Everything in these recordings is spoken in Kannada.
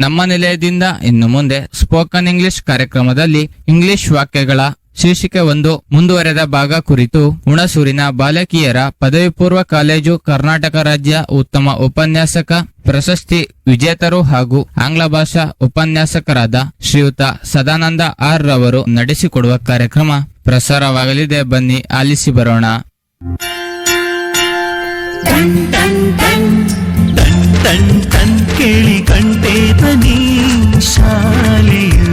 ನಮ್ಮ ನಿಲಯದಿಂದ ಇನ್ನು ಮುಂದೆ ಸ್ಪೋಕನ್ ಇಂಗ್ಲಿಷ್ ಕಾರ್ಯಕ್ರಮದಲ್ಲಿ ಇಂಗ್ಲಿಷ್ ವಾಕ್ಯಗಳ ಶೀರ್ಷಿಕೆ ಒಂದು ಮುಂದುವರೆದ ಭಾಗ ಕುರಿತು ಹುಣಸೂರಿನ ಬಾಲಕಿಯರ ಪದವಿ ಪೂರ್ವ ಕಾಲೇಜು ಕರ್ನಾಟಕ ರಾಜ್ಯ ಉತ್ತಮ ಉಪನ್ಯಾಸಕ ಪ್ರಶಸ್ತಿ ವಿಜೇತರು ಹಾಗೂ ಆಂಗ್ಲ ಭಾಷಾ ಉಪನ್ಯಾಸಕರಾದ ಶ್ರೀಯುತ ಸದಾನಂದ ಆರ್ ರವರು ನಡೆಸಿಕೊಡುವ ಕಾರ್ಯಕ್ರಮ ಪ್ರಸಾರವಾಗಲಿದೆ. ಬನ್ನಿ ಆಲಿಸಿ ಬರೋಣ. ಟನ್ ಟನ್ ಟನ್ ಟನ್ ಟನ್ ಟನ್ ಕೇಳಿ ಕಂಟೆ ಬನ್ನಿ ಶಾಲೆಯು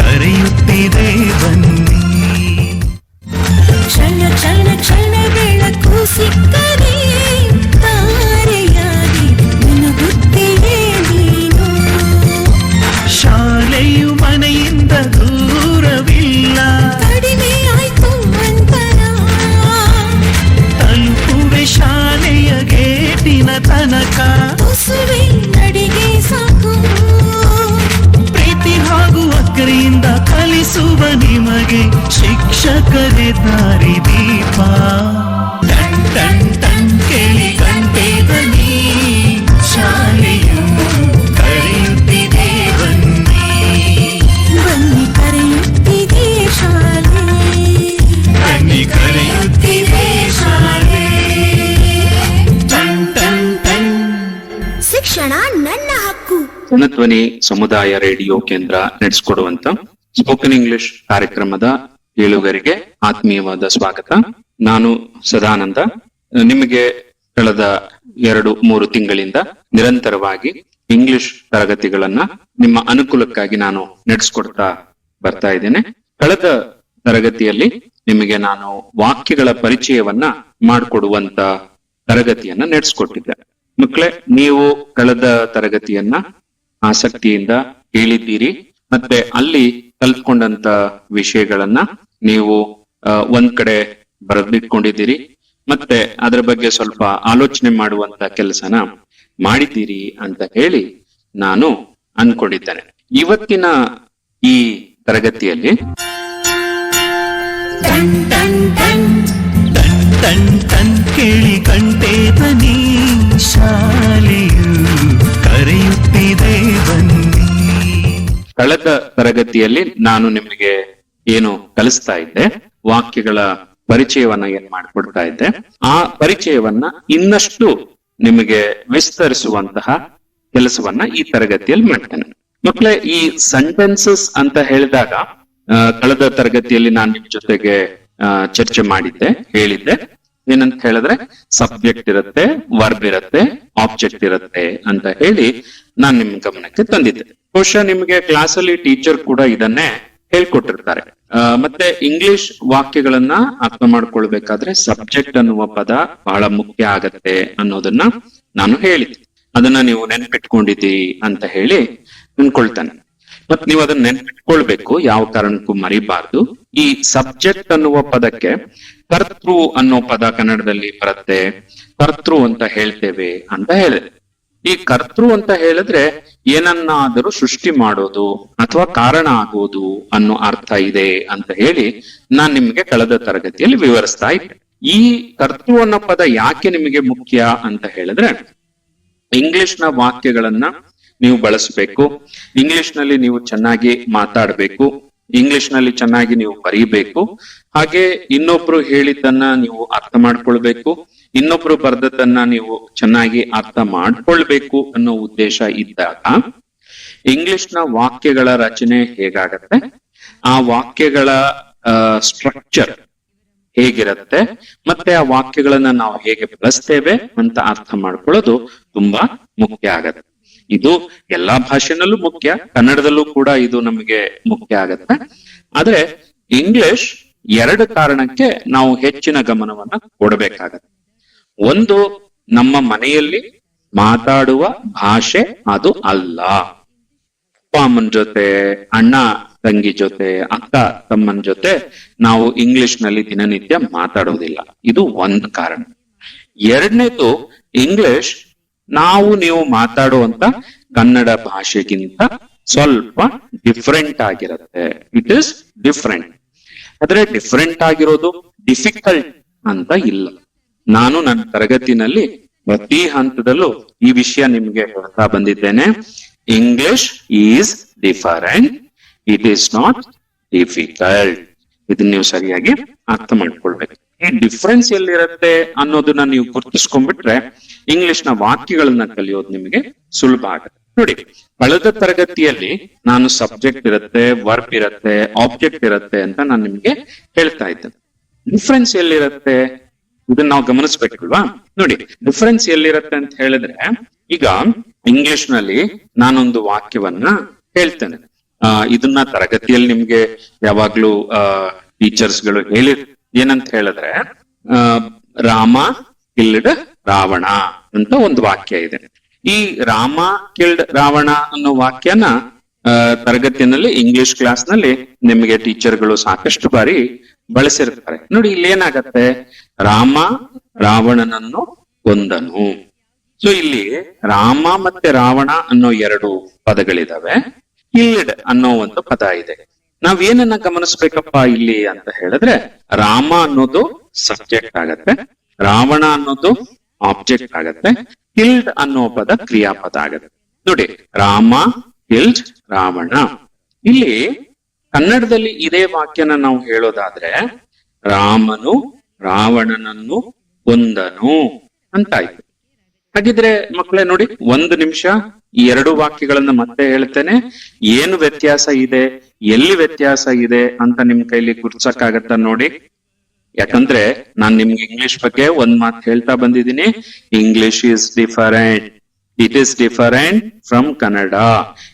ಕರೆಯುತ್ತಿದೆ ಬನ್ನಿ ಕ್ಷಣ ಕ್ಷಣ ಕ್ಷಣ ಬೆಳಕು ಸಿಕ್ಕರೆ ತಾರೆಯಾಗಿ ಮಿನುಗುತ್ತೀಯೇ ನೀನು ಶಾಲೆಯು ಮನೆಯಿಂದ ದೂರವಿಲ್ಲ ಕಡಿಮೆ ಆಯ್ತು ಅಂತರ ತಲುಪುವೆ ಶಾಲೆಯ ಗೇಟಿನ ತನಕ ತುಸುವೆ ನಡಿಗೆ ಸಾಕು. ಪ್ರೀತಿ ಹಾಗೂ ಅಕ್ಕರೆಯಿಂದ ಕಲಿಸುವ ನಿಮಗೆ ಶಿಕ್ಷಕರೇ ದಾರಿ ಜನಧ್ವನಿ ಸಮುದಾಯ ರೇಡಿಯೋ ಕೇಂದ್ರ ನಡೆಸಿಕೊಡುವಂತ ಸ್ಪೋಕನ್ ಇಂಗ್ಲಿಷ್ ಕಾರ್ಯಕ್ರಮದ ಏಳುಗರಿಗೆ ಆತ್ಮೀಯವಾದ ಸ್ವಾಗತ. ನಾನು ಸದಾನಂದ. ನಿಮಗೆ ಕಳೆದ ಎರಡು, ಮೂರು ತಿಂಗಳಿಂದ ನಿರಂತರವಾಗಿ ಇಂಗ್ಲಿಷ್ ತರಗತಿಗಳನ್ನ ನಿಮ್ಮ ಅನುಕೂಲಕ್ಕಾಗಿ ನಾನು ನಡೆಸ್ಕೊಡ್ತಾ ಬರ್ತಾ ಇದ್ದೇನೆ. ಕಳೆದ ತರಗತಿಯಲ್ಲಿ ನಿಮಗೆ ನಾನು ವಾಕ್ಯಗಳ ಪರಿಚಯವನ್ನ ಮಾಡಿಕೊಡುವಂತ ತರಗತಿಯನ್ನ ನಡೆಸ್ಕೊಟ್ಟಿದ್ದೆ. ಮಕ್ಕಳೇ, ನೀವು ಕಳೆದ ತರಗತಿಯನ್ನ ಆಸಕ್ತಿಯಿಂದ ಹೇಳಿದ್ದೀರಿ ಮತ್ತೆ ಅಲ್ಲಿ ಕಲ್ತ್ಕೊಂಡಂತ ವಿಷಯಗಳನ್ನ ನೀವು ಒಂದ್ ಕಡೆ ಬರೆದಿಟ್ಕೊಂಡಿದ್ದೀರಿ. ಮತ್ತೆ ಅದರ ಬಗ್ಗೆ ಸ್ವಲ್ಪ ಆಲೋಚನೆ ಮಾಡುವಂತ ಕೆಲಸನ ಮಾಡಿದ್ದೀರಿ ಅಂತ ಹೇಳಿ ನಾನು ಅನ್ಕೊಂಡಿದ್ದೇನೆ. ಇವತ್ತಿನ ಈ ತರಗತಿಯಲ್ಲಿ ಕೇಳಿ ಕಂಟೆ ಬನಿ ಶಾಲೆಯು ಕಳೆದ ತರಗತಿಯಲ್ಲಿ ನಾನು ನಿಮಗೆ ಏನು ಕಲಿಸ್ತಾ ಇದ್ದೆ, ವಾಕ್ಯಗಳ ಪರಿಚಯವನ್ನ ಏನ್ ಮಾಡ್ಕೊಡ್ತಾ ಇದ್ದೆ, ಆ ಪರಿಚಯವನ್ನ ಇನ್ನಷ್ಟು ನಿಮಗೆ ವಿಸ್ತರಿಸುವಂತಹ ಕೆಲಸವನ್ನ ಈ ತರಗತಿಯಲ್ಲಿ ಮಾಡ್ತೇನೆ. ಮಕ್ಕಳೇ ಈ ಸೆಂಟೆನ್ಸಸ್ ಅಂತ ಹೇಳಿದಾಗ ಕಳೆದ ತರಗತಿಯಲ್ಲಿ ನಾನು ನಿಮ್ ಜೊತೆಗೆ ಚರ್ಚೆ ಮಾಡಿದ್ದೆ, ಹೇಳಿದ್ದೆ. ಏನಂತ ಹೇಳಿದ್ರೆ ಸಬ್ಜೆಕ್ಟ್ ಇರುತ್ತೆ ವರ್ಬ್ ಇರುತ್ತೆ ಆಬ್ಜೆಕ್ಟ್ ಇರುತ್ತೆ ಅಂತ ಹೇಳಿ ನಾನ್ ನಿಮ್ ಗಮನಕ್ಕೆ ತಂದಿದ್ದೆ ಬಹುಶಃ ನಿಮಗೆ ಕ್ಲಾಸ್ ಅಲ್ಲಿ ಟೀಚರ್ ಕೂಡ ಇದನ್ನೇ ಹೇಳ್ಕೊಟ್ಟಿರ್ತಾರೆ. ಮತ್ತೆ ಇಂಗ್ಲಿಷ್ ವಾಕ್ಯಗಳನ್ನ ಅರ್ಥ ಮಾಡ್ಕೊಳ್ಬೇಕಾದ್ರೆ ಸಬ್ಜೆಕ್ಟ್ ಅನ್ನುವ ಪದ ಬಹಳ ಮುಖ್ಯ ಆಗತ್ತೆ ಅನ್ನೋದನ್ನ ನಾನು ಹೇಳಿದ್ದೆ. ಅದನ್ನ ನೀವು ನೆನ್ಪಿಟ್ಕೊಂಡಿದ್ದಿ ಅಂತ ಹೇಳಿ ಅನ್ಕೊಳ್ತಾನೆ. ಮತ್ ನೀವು ಅದನ್ನ ನೆನ್ಪಿಟ್ಕೊಳ್ಬೇಕು, ಯಾವ ಕಾರಣಕ್ಕೂ ಮರಿಬಾರ್ದು. ಈ ಸಬ್ಜೆಕ್ಟ್ ಅನ್ನುವ ಪದಕ್ಕೆ ಕರ್ತೃ ಅನ್ನೋ ಪದ ಕನ್ನಡದಲ್ಲಿ ಬರುತ್ತೆ. ಕರ್ತೃ ಅಂತ ಹೇಳ್ತೇವೆ ಅಂತ ಹೇಳಿದೆ. ಈ ಕರ್ತೃ ಅಂತ ಹೇಳಿದ್ರೆ ಏನನ್ನಾದರೂ ಸೃಷ್ಟಿ ಮಾಡೋದು ಅಥವಾ ಕಾರಣ ಆಗೋದು ಅನ್ನೋ ಅರ್ಥ ಇದೆ ಅಂತ ಹೇಳಿ ನಾನ್ ನಿಮ್ಗೆ ಕಳೆದ ತರಗತಿಯಲ್ಲಿ ವಿವರಿಸ್ತಾ ಇದ್ದೆ. ಈ ಕರ್ತೃ ಅನ್ನೋ ಪದ ಯಾಕೆ ನಿಮಗೆ ಮುಖ್ಯ ಅಂತ ಹೇಳಿದ್ರೆ ಇಂಗ್ಲಿಷ್ನ ವಾಕ್ಯಗಳನ್ನ ನೀವು ಬಳಸಬೇಕು ಇಂಗ್ಲಿಷ್ನಲ್ಲಿ ನೀವು ಚೆನ್ನಾಗಿ ಮಾತಾಡಬೇಕು ಇಂಗ್ಲಿಷ್ನಲ್ಲಿ ಚೆನ್ನಾಗಿ ನೀವು ಬರೀಬೇಕು. ಹಾಗೆ ಇನ್ನೊಬ್ರು ಹೇಳಿದ್ದನ್ನ ನೀವು ಅರ್ಥ ಮಾಡ್ಕೊಳ್ಬೇಕು. ಇನ್ನೊಬ್ರು ಬರ್ದದ್ದನ್ನ ನೀವು ಚೆನ್ನಾಗಿ ಅರ್ಥ ಮಾಡ್ಕೊಳ್ಬೇಕು ಅನ್ನೋ ಉದ್ದೇಶ ಇದ್ದಾಗ ಇಂಗ್ಲಿಷ್ನ ವಾಕ್ಯಗಳ ರಚನೆ ಹೇಗಾಗತ್ತೆ? ಆ ವಾಕ್ಯಗಳ ಸ್ಟ್ರಕ್ಚರ್ ಹೇಗಿರುತ್ತೆ? ಮತ್ತೆ ಆ ವಾಕ್ಯಗಳನ್ನ ನಾವು ಹೇಗೆ ಬಳಸ್ತೇವೆ ಅಂತ ಅರ್ಥ ಮಾಡ್ಕೊಳ್ಳೋದು ತುಂಬಾ ಮುಖ್ಯ ಆಗತ್ತೆ. ಇದು ಎಲ್ಲಾ ಭಾಷೆನಲ್ಲೂ ಮುಖ್ಯ, ಕನ್ನಡದಲ್ಲೂ ಕೂಡ ಇದು ನಮಗೆ ಮುಖ್ಯ ಆಗತ್ತೆ. ಆದ್ರೆ ಇಂಗ್ಲಿಷ್ ಎರಡು ಕಾರಣಕ್ಕೆ ನಾವು ಹೆಚ್ಚಿನ ಗಮನವನ್ನ ಕೊಡಬೇಕಾಗತ್ತೆ. ಒಂದು, ನಮ್ಮ ಮನೆಯಲ್ಲಿ ಮಾತಾಡುವ ಭಾಷೆ ಅದು ಅಲ್ಲ. ಅಪ್ಪ ಅಮ್ಮನ ಜೊತೆ, ಅಣ್ಣ, ತಂಗಿ ಜೊತೆ, ಅಕ್ಕ, ತಮ್ಮನ ಜೊತೆ ನಾವು ಇಂಗ್ಲಿಷ್ನಲ್ಲಿ ದಿನನಿತ್ಯ ಮಾತಾಡೋದಿಲ್ಲ. ಇದು ಒಂದು ಕಾರಣ. ಎರಡನೇದು, ಇಂಗ್ಲಿಷ್ ನಾವು ನೀವು ಮಾತಾಡುವಂತ ಕನ್ನಡ ಭಾಷೆಗಿಂತ ಸ್ವಲ್ಪ ಡಿಫ್ರೆಂಟ್ ಆಗಿರುತ್ತೆ. ಇಟ್ ಇಸ್ ಡಿಫ್ರೆಂಟ್ ಆದ್ರೆ ಡಿಫ್ರೆಂಟ್ ಆಗಿರೋದು ಡಿಫಿಕಲ್ಟ್ ಅಂತ ಇಲ್ಲ. ನಾನು ನನ್ನ ತರಗತಿನಲ್ಲಿ ಪ್ರತಿ ಹಂತದಲ್ಲೂ ಈ ವಿಷಯ ನಿಮ್ಗೆ ಹೇಳ್ತಾ ಬಂದಿದ್ದೇನೆ. English is different it is not difficult ಇದನ್ನ ನೀವು ಸರಿಯಾಗಿ ಅರ್ಥ ಮಾಡ್ಕೊಳ್ಬೇಕು. ಡಿಫ್ರೆನ್ಸ್ ಎಲ್ಲಿರುತ್ತೆ ಅನ್ನೋದನ್ನ ನೀವು ಗುರುತಿಸ್ಕೊಂಡ್ಬಿಟ್ರೆ ಇಂಗ್ಲಿಷ್ನ ವಾಕ್ಯಗಳನ್ನ ಕಲಿಯೋದು ನಿಮಗೆ ಸುಲಭ ಆಗುತ್ತೆ. ನೋಡಿ, ಕಳೆದ ತರಗತಿಯಲ್ಲಿ ನಾನು ಸಬ್ಜೆಕ್ಟ್ ಇರುತ್ತೆ ವರ್ಬ್ ಇರುತ್ತೆ ಆಬ್ಜೆಕ್ಟ್ ಇರುತ್ತೆ ಅಂತ ನಾನು ನಿಮ್ಗೆ ಹೇಳ್ತಾ ಇದ್ದೆ. ಡಿಫ್ರೆನ್ಸ್ ಎಲ್ಲಿರುತ್ತೆ? ಇದನ್ನ ನಾವು ಗಮನಿಸ್ಬೇಕಲ್ವಾ? ನೋಡಿ ಡಿಫ್ರೆನ್ಸ್ ಎಲ್ಲಿರುತ್ತೆ ಅಂತ ಹೇಳಿದ್ರೆ, ಈಗ ಇಂಗ್ಲಿಷ್ನಲ್ಲಿ ನಾನೊಂದು ವಾಕ್ಯವನ್ನ ಹೇಳ್ತೇನೆ. ಇದನ್ನ ತರಗತಿಯಲ್ಲಿ ನಿಮ್ಗೆ ಯಾವಾಗ್ಲೂ ಟೀಚರ್ಸ್ಗಳು ಹೇಳಿ ಏನಂತ ಹೇಳಿದ್ರೆ ರಾಮ ಕಿಲ್ಡ್ ರಾವಣ ಅಂತ ಒಂದು ವಾಕ್ಯ ಇದೆ. ಈ ರಾಮ ಕಿಲ್ಡ್ ರಾವಣ ಅನ್ನೋ ವಾಕ್ಯನ ತರಗತಿಯಲ್ಲಿ ಇಂಗ್ಲಿಷ್ ಕ್ಲಾಸ್ನಲ್ಲಿ ನಿಮಗೆ ಟೀಚರ್ಗಳು ಸಾಕಷ್ಟು ಬಾರಿ ಬಳಸಿರ್ತಾರೆ. ನೋಡಿ ಇಲ್ಲಿ ಏನಾಗತ್ತೆ ರಾಮ ರಾವಣನನ್ನು ಕೊಂದನು. ಸೊ ಇಲ್ಲಿ ರಾಮ ಮತ್ತೆ ರಾವಣ ಅನ್ನೋ ಎರಡು ಪದಗಳಿದಾವೆ. ಕಿಲ್ಡ್ ಅನ್ನೋ ಒಂದು ಪದ ಇದೆ. ನಾವೇನನ್ನ ಗಮನಿಸ್ಬೇಕಪ್ಪ ಇಲ್ಲಿ ಅಂತ ಹೇಳಿದ್ರೆ ರಾಮ ಅನ್ನೋದು ಸಬ್ಜೆಕ್ಟ್ ಆಗತ್ತೆ, ರಾವಣ ಅನ್ನೋದು ಆಬ್ಜೆಕ್ಟ್ ಆಗತ್ತೆ ಕಿಲ್ಡ್ ಅನ್ನೋ ಪದ ಕ್ರಿಯಾಪದ ಆಗತ್ತೆ. ನೋಡಿ, ರಾಮ ಕಿಲ್ಡ್ ರಾವಣ. ಇಲ್ಲಿ ಕನ್ನಡದಲ್ಲಿ ಇದೇ ವಾಕ್ಯನ ನಾವು ಹೇಳೋದಾದ್ರೆ, ರಾಮನು ರಾವಣನನ್ನು ಕೊಂದನು ಅಂತಾಯ್ತು. ಹಾಗಿದ್ರೆ ಮಕ್ಕಳೇ ನೋಡಿ. ಒಂದು ನಿಮಿಷ, ಈ ಎರಡು ವಾಕ್ಯಗಳನ್ನ ಮತ್ತೆ ಹೇಳ್ತೇನೆ. ಏನು ವ್ಯತ್ಯಾಸ ಇದೆ, ಎಲ್ಲಿ ವ್ಯತ್ಯಾಸ ಇದೆ ಅಂತ ನಿಮ್ ಕೈಲಿ ಗುರ್ಸಕ್ಕಾಗತ್ತ ನೋಡಿ. ಯಾಕಂದ್ರೆ ನಾನ್ ನಿಮ್ಗೆ ಇಂಗ್ಲಿಷ್ ಬಗ್ಗೆ ಒಂದ್ ಮಾತು ಹೇಳ್ತಾ ಬಂದಿದ್ದೀನಿ. English is different it is different from Kannada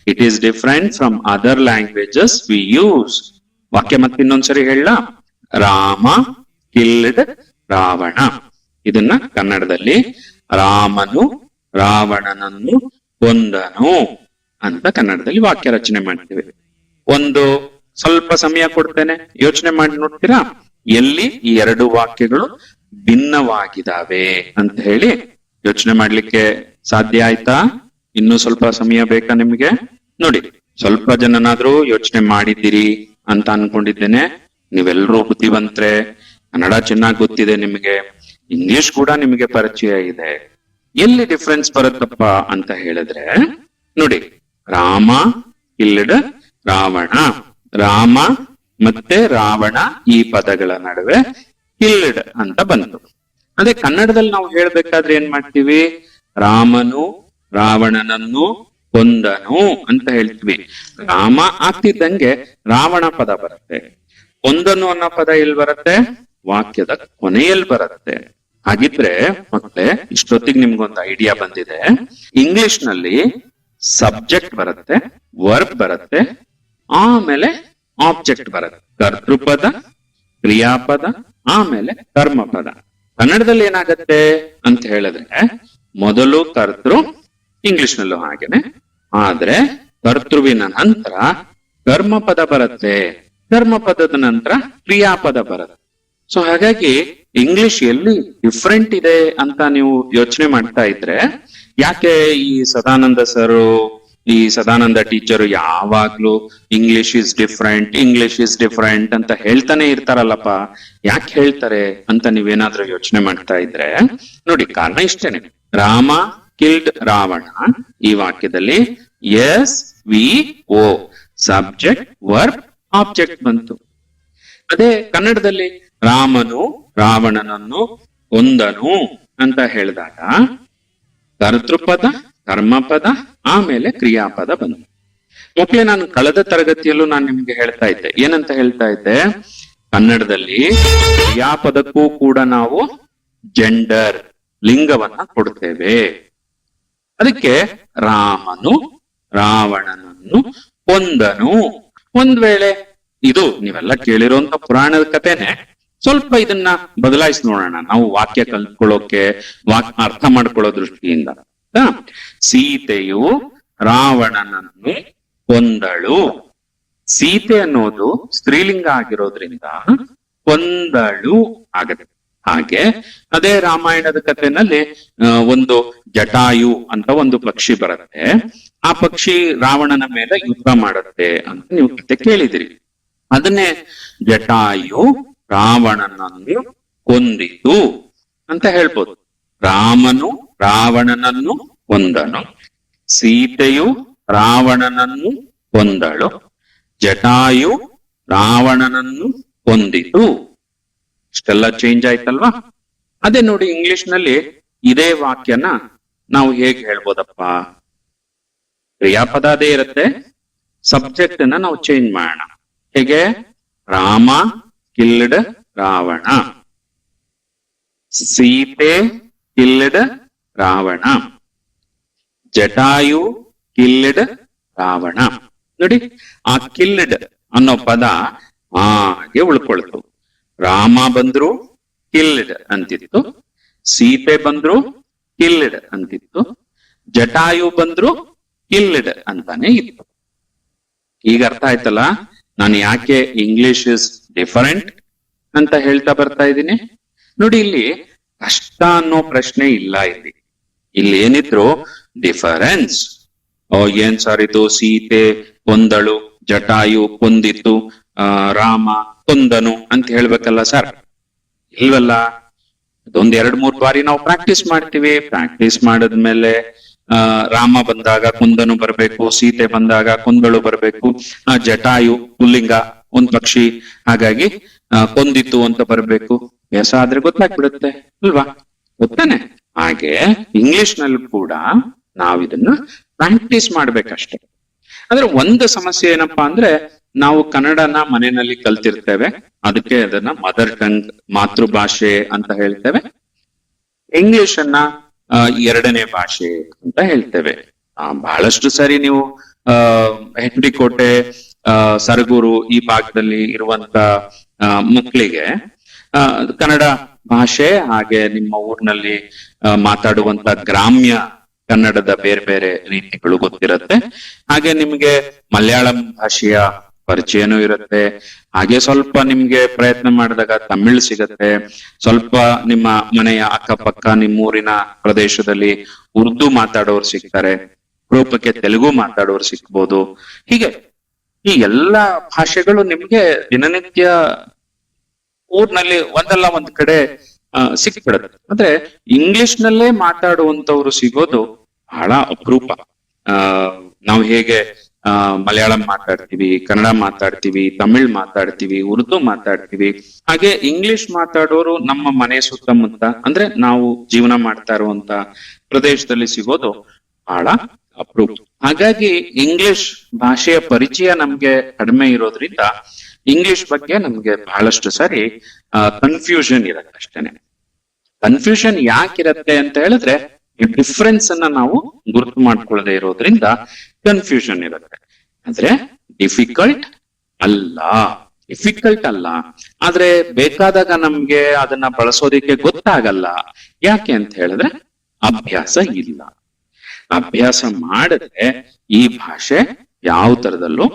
it is different from other languages we use ವಾಕ್ಯ ಮತ್ತೆ ಇನ್ನೊಂದ್ಸರಿ ಹೇಳ ರಾಮ, ಕಿಲ್ಡ್, ರಾವಣ. ಇದನ್ನ ಕನ್ನಡದಲ್ಲಿ ರಾಮನು ರಾವಣನನ್ನು ಕೊಂದನು ಅಂತ ಕನ್ನಡದಲ್ಲಿ ವಾಕ್ಯ ರಚನೆ ಮಾಡ್ತೇವೆ. ಒಂದು ಸ್ವಲ್ಪ ಸಮಯ ಕೊಡ್ತೇನೆ, ಯೋಚನೆ ಮಾಡಿ ನೋಡ್ತೀರಾ? ಎಲ್ಲಿ ಈ ಎರಡು ವಾಕ್ಯಗಳು ಭಿನ್ನವಾಗಿದ್ದಾವೆ ಅಂತ ಹೇಳಿ ಯೋಚನೆ ಮಾಡ್ಲಿಕ್ಕೆ ಸಾಧ್ಯ ಆಯ್ತಾ? ಇನ್ನು ಸ್ವಲ್ಪ ಸಮಯ ಬೇಕಾ ನಿಮಗೆ? ನೋಡಿ, ಸ್ವಲ್ಪ ಜನನಾದ್ರೂ ಯೋಚನೆ ಮಾಡಿದ್ದೀರಿ ಅಂತ ಅನ್ಕೊಂಡಿದ್ದೇನೆ. ನೀವೆಲ್ಲರೂ ಬುದ್ಧಿವಂತ್ರೆ. ಕನ್ನಡ ಚೆನ್ನಾಗಿ ಗೊತ್ತಿದೆ ನಿಮಗೆ. ಇಂಗ್ಲಿಷ್ ಕೂಡ ನಿಮಗೆ ಪರಿಚಯ ಇದೆ. ಎಲ್ಲಿ ಡಿಫ್ರೆನ್ಸ್ ಬರುತ್ತಪ್ಪ ಅಂತ ಹೇಳಿದ್ರೆ, ನೋಡಿ, ರಾಮ, ಇಲ್ಲಡ ರಾವಣ. ರಾಮ ಮತ್ತೆ ರಾವಣ ಈ ಪದಗಳ ನಡುವೆ ಕಿಲ್ಡ್ ಅಂತ ಬಂತು. ಅದೇ ಕನ್ನಡದಲ್ಲಿ ನಾವು ಹೇಳ್ಬೇಕಾದ್ರೆ ಏನ್ ಮಾಡ್ತೀವಿ? ರಾಮನು ರಾವಣನನ್ನು ಕೊಂದನು ಅಂತ ಹೇಳ್ತೀವಿ. ರಾಮ ಆಗ್ತಿದ್ದಂಗೆ ರಾವಣ ಪದ ಬರುತ್ತೆ. ಕೊಂದನು ಅನ್ನೋ ಪದ ಎಲ್ಲಿ ಬರುತ್ತೆ? ವಾಕ್ಯದ ಕೊನೆಯಲ್ಲಿ ಬರುತ್ತೆ. ಹಾಗಿದ್ರೆ ಮಕ್ಕಳೇ, ಇಷ್ಟೊತ್ತಿಗೆ ನಿಮ್ಗೊಂದು ಐಡಿಯಾ ಬಂದಿದೆ. ಇಂಗ್ಲಿಷ್ನಲ್ಲಿ ಸಬ್ಜೆಕ್ಟ್ ಬರುತ್ತೆ ವರ್ಬ್ ಬರುತ್ತೆ, ಆಮೇಲೆ ಆಬ್ಜೆಕ್ಟ್ ಬರುತ್ತೆ. ಕರ್ತೃಪದ, ಕ್ರಿಯಾಪದ, ಆಮೇಲೆ ಕರ್ಮಪದ. ಕನ್ನಡದಲ್ಲಿ ಏನಾಗತ್ತೆ ಅಂತ ಹೇಳಿದ್ರೆ, ಮೊದಲು ಕರ್ತೃ ಇಂಗ್ಲಿಷ್ ನಲ್ಲೂ ಹಾಗೇನೆ. ಆದ್ರೆ ಕರ್ತೃವಿನ ನಂತರ ಕರ್ಮಪದ ಬರುತ್ತೆ. ಕರ್ಮಪದದ ನಂತರ ಕ್ರಿಯಾಪದ ಬರುತ್ತೆ. ಸೊ ಹಾಗಾಗಿ ಇಂಗ್ಲಿಷ್ ಎಲ್ಲಿ ಡಿಫ್ರೆಂಟ್ ಇದೆ ಅಂತ ನೀವು ಯೋಚನೆ ಮಾಡ್ತಾ ಇದ್ರೆ, ಯಾಕೆ ಈ ಸದಾನಂದ ಸರ್, ಈ ಸದಾನಂದ ಟೀಚರ್ ಯಾವಾಗ್ಲೂ English is different English is different ಅಂತ ಹೇಳ್ತಾನೆ ಇರ್ತಾರಲ್ಲಪ್ಪ. ಯಾಕೆ ಹೇಳ್ತಾರೆ ಅಂತ ನೀವೇನಾದ್ರೂ ಯೋಚನೆ ಮಾಡ್ತಾ ಇದ್ರೆ, ನೋಡಿ ಕಾರಣ ಇಷ್ಟೇನೆ. ರಾಮ ಕಿಲ್ಡ್ ರಾವಣ ಈ ವಾಕ್ಯದಲ್ಲಿ S V O subject verb object ಬಂತು. ಅದೇ ಕನ್ನಡದಲ್ಲಿ ರಾಮನು ರಾವಣನನ್ನು ಕೊಂದನು ಅಂತ ಹೇಳಿದಾಗ ಕರ್ತೃಪದ, ಕರ್ಮಪದ, ಆಮೇಲೆ ಕ್ರಿಯಾಪದ ಬಂತು ಮುಖ್ಯ ನಾನು ಕಳೆದ ತರಗತಿಯಲ್ಲೂ ನಾನು ನಿಮ್ಗೆ ಹೇಳ್ತಾ ಇದ್ದೆ. ಏನಂತ ಹೇಳ್ತಾ ಇದ್ದೆ? ಕನ್ನಡದಲ್ಲಿ ಕ್ರಿಯಾಪದಕ್ಕೂ ಕೂಡ ನಾವು ಜೆಂಡರ್ ಲಿಂಗವನ್ನ ಕೊಡ್ತೇವೆ. ಅದಕ್ಕೆ ರಾಮನು ರಾವಣನನ್ನು ಕೊಂದನು ಒಂದ್ ವೇಳೆ, ಇದು ನೀವೆಲ್ಲ ಕೇಳಿರುವಂತ ಪುರಾಣದ ಕಥೆನೆ. ಸ್ವಲ್ಪ ಇದನ್ನ ಬದಲಾಯಿಸಿ ನೋಡೋಣ. ನಾವು ವಾಕ್ಯ ಕಲ್ತ್ಕೊಳ್ಳೋಕೆ ವಾಕ್ ಅರ್ಥ ಮಾಡ್ಕೊಳ್ಳೋ ದೃಷ್ಟಿಯಿಂದ? ಸೀತೆಯು ರಾವಣನನ್ನು ಕೊಂದಳು. ಸೀತೆ ಅನ್ನೋದು ಸ್ತ್ರೀಲಿಂಗ ಆಗಿರೋದ್ರಿಂದ ಕೊಂದಳು ಆಗತ್ತೆ. ಹಾಗೆ ಅದೇ ರಾಮಾಯಣದ ಕಥೆನಲ್ಲಿ ಒಂದು ಜಟಾಯು ಅಂತ ಒಂದು ಪಕ್ಷಿ ಬರುತ್ತೆ. ಆ ಪಕ್ಷಿ ರಾವಣನ ಮೇಲೆ ಯುದ್ಧ ಮಾಡುತ್ತೆ ಅಂತ ನೀವು ಕತೆ ಕೇಳಿದಿರಿ. ಅದನ್ನೇ ಜಟಾಯು ರಾವಣನನ್ನು ಕೊಂದಿತು ಅಂತ ಹೇಳ್ಬೋದು. ರಾಮನು ರಾವಣನನ್ನು ಕೊಂದನು, ಸೀತೆಯು ರಾವಣನನ್ನು ಕೊಂದಳು, ಜಟಾಯು ರಾವಣನನ್ನು ಕೊಂದಿತು. ಇಷ್ಟೆಲ್ಲ ಚೇಂಜ್ ಆಯ್ತಲ್ವಾ? ಅದೇ ನೋಡಿ ಇಂಗ್ಲಿಷ್ನಲ್ಲಿ ಇದೇ ವಾಕ್ಯನ ನಾವು ಹೇಗೆ ಹೇಳ್ಬೋದಪ್ಪ? ಕ್ರಿಯಾಪದ ಅದೇ ಇರುತ್ತೆ. ಸಬ್ಜೆಕ್ಟ್ ಅನ್ನ ನಾವು ಚೇಂಜ್ ಮಾಡೋಣ. ಹೇಗೆ? Rama killed Ravana. Sita killed Ravana. Jatayu killed Ravana. ನೋಡಿ, ಆ ಕಿಲ್ಡ್ ಅನ್ನೋ ಪದ ಹಾಗೆ ಉಳ್ಕೊಳ್ತು. ರಾಮ ಬಂದ್ರು ಕಿಲ್ಡ್ ಅಂತಿತ್ತು, ಸೀತೆ ಬಂದ್ರು ಕಿಲ್ಡ್ ಅಂತಿತ್ತು, ಜಟಾಯು ಬಂದ್ರು ಕಿಲ್ಡ್ ಅಂತಾನೆ ಇತ್ತು. ಈಗ ಅರ್ಥ ಆಯ್ತಲ್ಲ, ನಾನು ಯಾಕೆ ಇಂಗ್ಲಿಷ್ ಡಿಫರೆಂಟ್ ಅಂತ ಹೇಳ್ತಾ ಬರ್ತಾ ಇದ್ದೀನಿ. ನೋಡಿ ಇಲ್ಲಿ ಕಷ್ಟ ಅನ್ನೋ ಪ್ರಶ್ನೆ ಇಲ್ಲ ಇಲ್ಲಿ. ಇಲ್ಲಿ ಏನಿದ್ರು ಡಿಫರೆನ್ಸ್ ಓ, ಏನ್ ಸಾರ್ ಇದು? ಸೀತೆ, ಕೊಂದಳು, ಜಟಾಯು, ಕೊಂದಿತ್ತು ರಾಮ, ಕೊಂದನು ಅಂತ ಹೇಳ್ಬೇಕಲ್ಲ ಸರ್ ಇಲ್ವಲ್ಲ? ಅದೊಂದ್ ಎರಡ್ ಮೂರ್ ಬಾರಿ ನಾವು ಪ್ರಾಕ್ಟೀಸ್ ಮಾಡ್ತೀವಿ. ಪ್ರಾಕ್ಟೀಸ್ ಮಾಡಿದ್ಮೇಲೆ, ಆ, ರಾಮ ಬಂದಾಗ ಕುಂದನು ಬರ್ಬೇಕು, ಸೀತೆ ಬಂದಾಗ ಕುಂದಳು ಬರ್ಬೇಕು ಜಟಾಯು, ಪುಲ್ಲಿಂಗ ಒಂದ್ ಪಕ್ಷಿ ಹಾಗಾಗಿ ಕೊಂದಿತ್ತು ಅಂತ ಬರ್ಬೇಕು. ಎಸ ಆದ್ರೆ ಗೊತ್ತಾಗ್ಬಿಡುತ್ತೆ, ಅಲ್ವಾ? ಗೊತ್ತಾನೆ? ಹಾಗೆ ಇಂಗ್ಲಿಷ್ನಲ್ಲಿ ಕೂಡ ನಾವ್ ಇದನ್ನ ಪ್ರಾಕ್ಟೀಸ್ ಮಾಡ್ಬೇಕಷ್ಟೆ. ಆದ್ರೆ ಒಂದು ಸಮಸ್ಯೆ ಏನಪ್ಪಾ ಅಂದ್ರೆ, ನಾವು ಕನ್ನಡನ ಮನೆಯಲ್ಲಿ ಕಲ್ತಿರ್ತೇವೆ, ಅದಕ್ಕೆ ಅದನ್ನ ಮದರ್ ಟಂಗ್ ಮಾತೃಭಾಷೆ ಅಂತ ಹೇಳ್ತೇವೆ. ಇಂಗ್ಲಿಷ್ ಅನ್ನ ಎರಡನೇ ಭಾಷೆ ಅಂತ ಹೇಳ್ತೇವೆ. ಬಹಳಷ್ಟು ಸರಿ ನೀವು, ಆ ಹೆಚ್ಡಿ ಕೋಟೆ ಸರಗೂರು ಈ ಭಾಗದಲ್ಲಿ ಇರುವಂತ ಮಕ್ಕಳಿಗೆ ಕನ್ನಡ ಭಾಷೆ ಹಾಗೆ ನಿಮ್ಮ ಊರಿನಲ್ಲಿ ಮಾತಾಡುವಂತ ಗ್ರಾಮ್ಯ ಕನ್ನಡದ ಬೇರೆ ಬೇರೆ ರೀತಿಗಳು ಗೊತ್ತಿರುತ್ತೆ. ಹಾಗೆ ನಿಮ್ಗೆ ಮಲಯಾಳಂ ಭಾಷೆಯ ಪರಿಚಯನೂ ಇರುತ್ತೆ. ಹಾಗೆ ಸ್ವಲ್ಪ ನಿಮ್ಗೆ ಪ್ರಯತ್ನ ಮಾಡಿದಾಗ ತಮಿಳ್ ಸಿಗತ್ತೆ. ಸ್ವಲ್ಪ ನಿಮ್ಮ ಮನೆಯ ಅಕ್ಕಪಕ್ಕ ನಿಮ್ಮೂರಿನ ಪ್ರದೇಶದಲ್ಲಿ ಉರ್ದು ಮಾತಾಡೋರು ಸಿಗ್ತಾರೆ. ರೂಪಕ್ಕೆ ತೆಲುಗು ಮಾತಾಡೋರು ಸಿಗ್ಬೋದು. ಹೀಗೆ ಈ ಎಲ್ಲಾ ಭಾಷೆಗಳು ನಿಮ್ಗೆ ದಿನನಿತ್ಯ ಊರ್ನಲ್ಲಿ ಒಂದಲ್ಲ ಒಂದ್ ಕಡೆ ಸಿಕ್ಬಿಡುತ್ತೆ. ಅಂದ್ರೆ ಇಂಗ್ಲಿಷ್ ನಲ್ಲೇ ಮಾತಾಡುವಂತವ್ರು ಸಿಗೋದು ಬಹಳ ಅಪರೂಪ. ಆ, ನಾವು ಹೇಗೆ, ಆ, ಮಲಯಾಳಂ ಮಾತಾಡ್ತೀವಿ, ಕನ್ನಡ ಮಾತಾಡ್ತೀವಿ, ತಮಿಳ್ ಮಾತಾಡ್ತೀವಿ, ಉರ್ದು ಮಾತಾಡ್ತೀವಿ. ಹಾಗೆ ಇಂಗ್ಲಿಷ್ ಮಾತಾಡೋರು ನಮ್ಮ ಮನೆ ಸುತ್ತಮುತ್ತ, ಅಂದ್ರೆ ನಾವು ಜೀವನ ಮಾಡ್ತಾ ಇರುವಂತ ಪ್ರದೇಶದಲ್ಲಿ ಸಿಗೋದು ಬಹಳ ಅಪರೂಪ ಹಾಗಾಗಿ ಇಂಗ್ಲಿಷ್ ಭಾಷೆಯ ಪರಿಚಯ ನಮ್ಗೆ ಕಡಿಮೆ ಇರೋದ್ರಿಂದ ಇಂಗ್ಲಿಷ್ ಬಗ್ಗೆ ನಮ್ಗೆ ಬಹಳಷ್ಟು ಸಾರಿ ಕನ್ಫ್ಯೂಷನ್ ಇರತ್ತೆ ಅಷ್ಟೇನೆ. ಕನ್ಫ್ಯೂಷನ್ ಯಾಕಿರತ್ತೆ ಅಂತ ಹೇಳಿದ್ರೆ, ಈ ಡಿಫ್ರೆನ್ಸ್ ಅನ್ನ ನಾವು ಗುರುತು ಮಾಡ್ಕೊಳ್ಳದೆ ಇರೋದ್ರಿಂದ ಕನ್ಫ್ಯೂಷನ್ ಇರುತ್ತೆ. ಅಂದ್ರೆ ಡಿಫಿಕಲ್ಟ್ ಅಲ್ಲ. ಡಿಫಿಕಲ್ಟ್ ಅಲ್ಲ. ಆದ್ರೆ ಬೇಕಾದಾಗ ನಮ್ಗೆ ಅದನ್ನ ಬಳಸೋದಿಕ್ಕೆ ಗೊತ್ತಾಗಲ್ಲ. ಯಾಕೆ ಅಂತ ಹೇಳಿದ್ರೆ, ಅಭ್ಯಾಸ ಇಲ್ಲ. ಅಭ್ಯಾಸ ಮಾಡಿದ್ರೆ ಈ ಭಾಷೆ ಯಾವ ತರದಲ್ಲೂ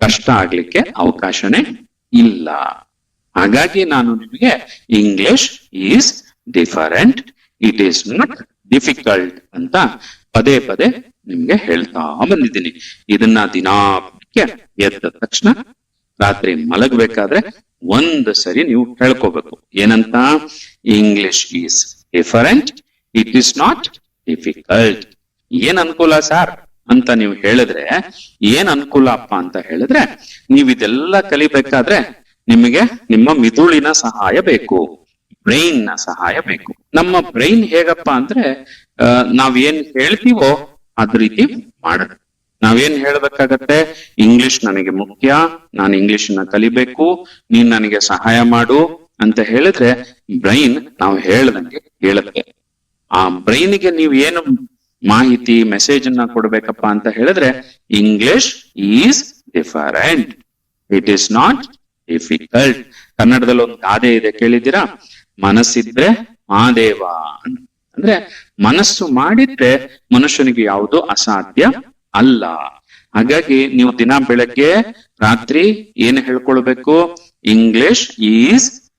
ಕಷ್ಟ ಆಗ್ಲಿಕ್ಕೆ ಅವಕಾಶನೇ ಇಲ್ಲ. ಹಾಗಾಗಿ ನಾನು ನಿಮಗೆ English is different it is not difficult ಅಂತ ಪದೇ ಪದೇ ನಿಮ್ಗೆ ಹೇಳ್ತಾ ಬಂದಿದ್ದೀನಿ. ಇದನ್ನ ದಿನಾಕ್ಕೆ ಎದ್ದ ತಕ್ಷಣ ರಾತ್ರಿ ಮಲಗಬೇಕಾದ್ರೆ ಒಂದ್ ಸರಿ ನೀವು ಹೇಳ್ಕೋಬೇಕು. ಏನಂತ? English is different it is not difficult ಏನ್ ಅನುಕೂಲ ಸರ್? ಅಂತ ನೀವು ಹೇಳಿದ್ರೆ, ಏನ್ ಅನುಕೂಲ ಅಪ್ಪ ಅಂತ ಹೇಳಿದ್ರೆ, ನೀವ್ ಇದೆಲ್ಲ ಕಲಿಬೇಕಾದ್ರೆ ನಿಮಗೆ ನಿಮ್ಮ ಮಿದುಳಿನ ಸಹಾಯ ಬೇಕು ಬ್ರೈನ್ನ ಸಹಾಯ ಬೇಕು. ನಮ್ಮ ಬ್ರೈನ್ ಹೇಗಪ್ಪ ಅಂದ್ರೆ ನಾವ್ ಏನ್ ಹೇಳ್ತೀವೋ ಅದ್ ರೀತಿ ಮಾಡುತ್ತೆ ನಾವೇನ್ ಹೇಳ್ಬೇಕಾಗತ್ತೆ? ಇಂಗ್ಲಿಷ್ ನನಗೆ ಮುಖ್ಯ, ನಾನು ಇಂಗ್ಲಿಷ್ನ ಕಲಿಬೇಕು, ನೀನ್ ನನಗೆ ಸಹಾಯ ಮಾಡು ಅಂತ ಹೇಳಿದ್ರೆ ಬ್ರೈನ್ ನಾವು ಹೇಳ್ದಂಗೆ ಹೇಳುತ್ತೆ. ಆ ಬ್ರೈನ್ಗೆ ನೀವು ಏನು ಮಾಹಿತಿ ಮೆಸೇಜ್ ಅನ್ನ ಕೊಡ್ಬೇಕಪ್ಪ ಅಂತ ಹೇಳಿದ್ರೆ English is different it is not difficult ಕನ್ನಡದಲ್ಲಿ ಒಂದು ಗಾದೆ ಇದೆ, ಕೇಳಿದ್ದೀರಾ? ಮನಸ್ಸಿದ್ರೆ ಮಾದೇವ. ಅಂದ್ರೆ ಮನಸ್ಸು ಮಾಡಿದ್ರೆ ಮನುಷ್ಯನಿಗೆ ಯಾವುದು ಅಸಾಧ್ಯ ಅಲ್ಲ. ಹಾಗಾಗಿ ನೀವು ದಿನ ಬೆಳಗ್ಗೆ, ರಾತ್ರಿ ಏನ್ ಹೇಳ್ಕೊಳ್ಬೇಕು? English is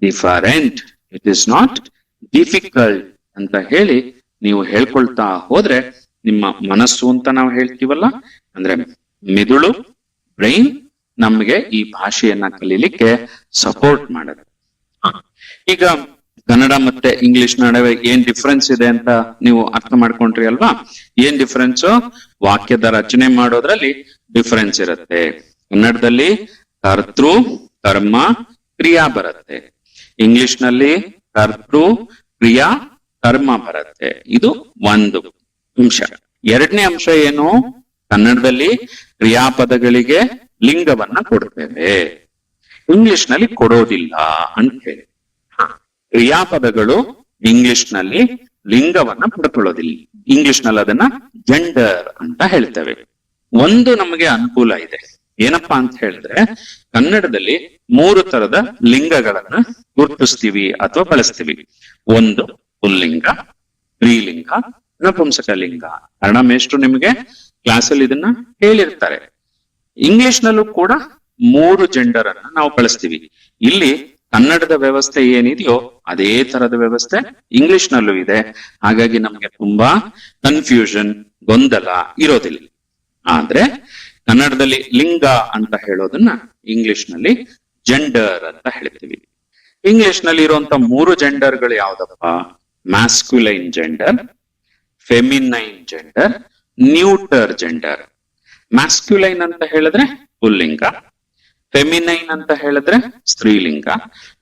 different it is not difficult ಅಂತ ಹೇಳಿ ನೀವು ಹೇಳ್ಕೊಳ್ತಾ ಹೋದ್ರೆ ನಿಮ್ಮ ಮನಸ್ಸು ಅಂತ ನಾವು ಹೇಳ್ತೀವಲ್ಲ? ಅಂದ್ರೆ ಮಿದುಳು ಬ್ರೈನ್ ನಮ್ಗೆ ಈ ಭಾಷೆಯನ್ನ ಕಲೀಲಿಕ್ಕೆ ಸಪೋರ್ಟ್ ಮಾಡುತ್ತೆ. ಈಗ ಕನ್ನಡ ಮತ್ತೆ ಇಂಗ್ಲಿಷ್ ನಡುವೆ ಏನ್ ಡಿಫ್ರೆನ್ಸ್ ಇದೆ ಅಂತ ನೀವು ಅರ್ಥ ಮಾಡ್ಕೊಂಡ್ರಿ ಅಲ್ವಾ? ಏನ್ ಡಿಫ್ರೆನ್ಸ್ ವಾಕ್ಯದ ರಚನೆ ಮಾಡೋದ್ರಲ್ಲಿ ಡಿಫ್ರೆನ್ಸ್ ಇರುತ್ತೆ. ಕನ್ನಡದಲ್ಲಿ ಕರ್ತೃ ಕರ್ಮ ಕ್ರಿಯಾ ಬರುತ್ತೆ. ಇಂಗ್ಲಿಷ್ನಲ್ಲಿ ಕರ್ತೃ ಕ್ರಿಯಾ ಕರ್ಮ ಬರುತ್ತೆ. ಇದು ಒಂದು ಅಂಶ. ಎರಡನೇ ಅಂಶ ಏನು? ಕನ್ನಡದಲ್ಲಿ ಕ್ರಿಯಾಪದಗಳಿಗೆ ಲಿಂಗವನ್ನ ಕೊಡ್ತೇವೆ. ಇಂಗ್ಲಿಷ್ನಲ್ಲಿ ಕೊಡೋದಿಲ್ಲ ಅಂತ ಹೇಳಿ. ಕ್ರಿಯಾಪದಗಳು ಇಂಗ್ಲಿಷ್ನಲ್ಲಿ ಲಿಂಗವನ್ನ ಪಡ್ಕೊಳ್ಳೋದಿಲ್ಲ. ಇಂಗ್ಲಿಷ್ನಲ್ಲಿ ಅದನ್ನ ಜೆಂಡರ್ ಅಂತ ಹೇಳ್ತೇವೆ. ಒಂದು ನಮಗೆ ಅನುಕೂಲ ಇದೆ. ಏನಪ್ಪಾ ಅಂತ ಹೇಳಿದ್ರೆ, ಕನ್ನಡದಲ್ಲಿ ಮೂರು ತರದ ಲಿಂಗಗಳನ್ನ ಗುರುತಿಸ್ತೀವಿ ಅಥವಾ ಬಳಸ್ತೀವಿ. ಒಂದು ಪುಲ್ಲಿಂಗ ಸ್ತ್ರೀಲಿಂಗ ನಪುಂಸಕ ಲಿಂಗ. ಕನ್ನಡ ಮೇಷ್ಟ್ರು ನಿಮಗೆ ಕ್ಲಾಸಲ್ಲಿ ಇದನ್ನ ಹೇಳಿರ್ತಾರೆ. ಇಂಗ್ಲಿಷ್ ನಲ್ಲೂ ಕೂಡ ಮೂರು ಜೆಂಡರ್ ಅನ್ನ ನಾವು ಬಳಸ್ತೀವಿ. ಇಲ್ಲಿ ಕನ್ನಡದ ವ್ಯವಸ್ಥೆ ಏನಿದೆಯೋ ಅದೇ ತರದ ವ್ಯವಸ್ಥೆ ಇಂಗ್ಲಿಷ್ ನಲ್ಲೂ ಇದೆ. ಹಾಗಾಗಿ ನಮ್ಗೆ ತುಂಬಾ ಕನ್ಫ್ಯೂಷನ್ ಗೊಂದಲ ಇರೋದಿಲ್ಲ. ಆದ್ರೆ ಕನ್ನಡದಲ್ಲಿ ಲಿಂಗ ಅಂತ ಹೇಳೋದನ್ನ ಇಂಗ್ಲಿಷ್ನಲ್ಲಿ ಜೆಂಡರ್ ಅಂತ ಹೇಳ್ತೀವಿ. ಇಂಗ್ಲಿಷ್ನಲ್ಲಿ ಇರುವಂತ ಮೂರು ಜೆಂಡರ್ಗಳು ಯಾವ್ದಪ್ಪ? Masculine gender feminine gender neuter gender masculine ಅಂತ ಹೇಳಿದ್ರೆ ಪುಲ್ಲಿಂಗ ಫೆಮಿನೈನ್ ಅಂತ ಹೇಳಿದ್ರೆ ಸ್ತ್ರೀಲಿಂಗ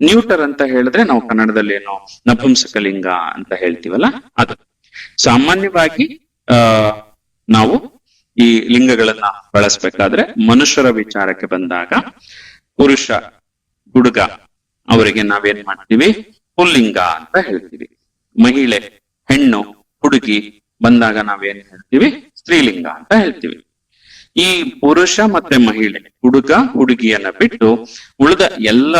ನ್ಯೂಟರ್ ಅಂತ ಹೇಳಿದ್ರೆ ನಾವು ಕನ್ನಡದಲ್ಲಿ ಏನು ನಪುಂಸಕಲಿಂಗ ಅಂತ ಹೇಳ್ತೀವಲ್ಲ ಅದು. ಸಾಮಾನ್ಯವಾಗಿ, ಆ, ನಾವು ಈ ಲಿಂಗಗಳನ್ನ ಬಳಸ್ಬೇಕಾದ್ರೆ ಮನುಷ್ಯರ ವಿಚಾರಕ್ಕೆ ಬಂದಾಗ ಪುರುಷ, ಹುಡುಗ, ಅವರಿಗೆ ನಾವೇನ್ ಮಾಡ್ತೀವಿ? ಪುಲ್ಲಿಂಗ ಅಂತ ಹೇಳ್ತೀವಿ. ಮಹಿಳೆ ಹೆಣ್ಣು ಹುಡುಗಿ ಬಂದಾಗ ನಾವೇನ್ ಹೇಳ್ತೀವಿ? ಸ್ತ್ರೀಲಿಂಗ ಅಂತ ಹೇಳ್ತೀವಿ. ಈ ಪುರುಷ ಮತ್ತೆ ಮಹಿಳೆ ಹುಡುಗ ಹುಡುಗಿಯನ್ನ ಬಿಟ್ಟು ಉಳಿದ ಎಲ್ಲ